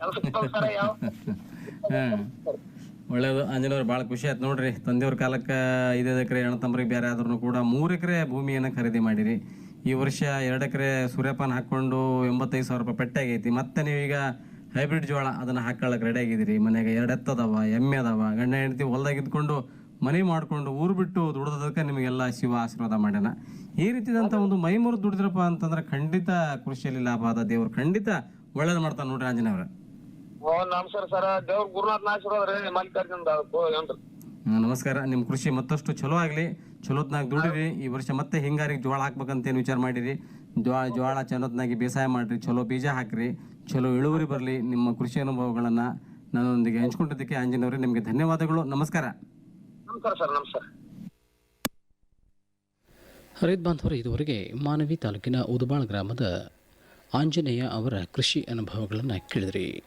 ಒಳ್ಳೇದು ಆಂಜನೇಯವ್ರು ಭಾಳ ಖುಷಿ ಆಯ್ತು ನೋಡ್ರಿ. ತಂದೆಯವ್ರ ಕಾಲಕ್ಕೆ ಐದೈದು ಎಕರೆ ಹೆಣ್ತಂಬ್ರಿಗೆ ಬೇರೆ ಆದ್ರೂ ಕೂಡ ಮೂರು ಎಕರೆ ಭೂಮಿಯನ್ನ ಖರೀದಿ ಮಾಡಿರಿ. ಈ ವರ್ಷ ಎರಡು ಎಕರೆ ಸೂರ್ಯಪಾನ ಹಾಕ್ಕೊಂಡು ಎಂಬತ್ತೈದು ಸಾವಿರ ರೂಪಾಯಿ ಪೆಟ್ಟಾಗೈತಿ ಮತ್ತೆ ನೀವೀಗ ಹೈಬ್ರಿಡ್ ಜೋಳ ಅದನ್ನು ಹಾಕೊಳ್ಳಕ್ಕೆ ರೆಡಿ ಆಗಿದ್ದೀರಿ. ಮನೆಗೆ ಎರಡು ಎತ್ತದವ, ಎಮ್ಮೆ ಅದಾವ, ಗಂಡ ಹೆಂಡತಿ ಹೊಲ್ದಾಗ ಇದ್ಕೊಂಡು ಮನೆ ಮಾಡ್ಕೊಂಡು ಊರು ಬಿಟ್ಟು ದುಡ್ದದಕ್ಕೆ ನಿಮಗೆಲ್ಲ ಶಿವ ಆಶೀರ್ವಾದ ಮಾಡ್ಯಾನ. ಈ ರೀತಿದಂಥ ಒಂದು ಮೈಮೂರು ದುಡಿದ್ರಪ್ಪ ಅಂತಂದ್ರೆ ಖಂಡಿತ ಕೃಷಿಯಲ್ಲಿ ಲಾಭ ಆದ ದೇವ್ರು. ಖಂಡಿತ ಒಳ್ಳೇದು ಮಾಡ್ತಾನೆ ನೋಡ್ರಿ ಆಂಜನೇಯವ್ರ ನಮಸ್ಕಾರ ಸರ್. ದೇವ್ರ ಗುರುನಾಥ್ ಆಶೀರ್ವಾದ ರೀ ಮಲ್ಲಿಕಾರ್ಜುನ್ ನಮಸ್ಕಾರ. ನಿಮ್ಮ ಕೃಷಿ ಮತ್ತಷ್ಟು ಚಲೋ ಆಗಲಿ. ಚಲೋತ್ನಾಗ ದುಡಿರಿ. ಈ ವರ್ಷ ಮತ್ತೆ ಹಿಂಗಾರಿಗೆ ಜೋಳ ಹಾಕ್ಬೇಕಂತೇನು ವಿಚಾರ ಮಾಡಿರಿ? ಜೋಳ ಜೋಳ ಚಲೋತ್ನಾಗಿ ಬೇಸಾಯ ಮಾಡಿರಿ ಚಲೋ ಬೀಜ ಹಾಕ್ರಿ ಚಲೋ ಇಳುವರಿ ಬರಲಿ. ನಿಮ್ಮ ಕೃಷಿ ಅನುಭವಗಳನ್ನು ನನ್ನೊಂದಿಗೆ ಹಂಚ್ಕೊಂಡಿದ್ದಕ್ಕೆ ಆಂಜನೇಯವ್ರೆ ನಿಮಗೆ ಧನ್ಯವಾದಗಳು. ನಮಸ್ಕಾರ. ನಮಸ್ಕಾರ ಸರ್ ನಮಸ್ಕಾರ. ರೈತ ಬಾಂಧವರು ಇದುವರೆಗೆ ಮಾನವಿ ತಾಲೂಕಿನ ಉದಬಾಳ್ ಗ್ರಾಮದ ಆಂಜನೇಯ ಅವರ ಕೃಷಿ ಅನುಭವಗಳನ್ನು ಕೇಳಿದ್ರಿ.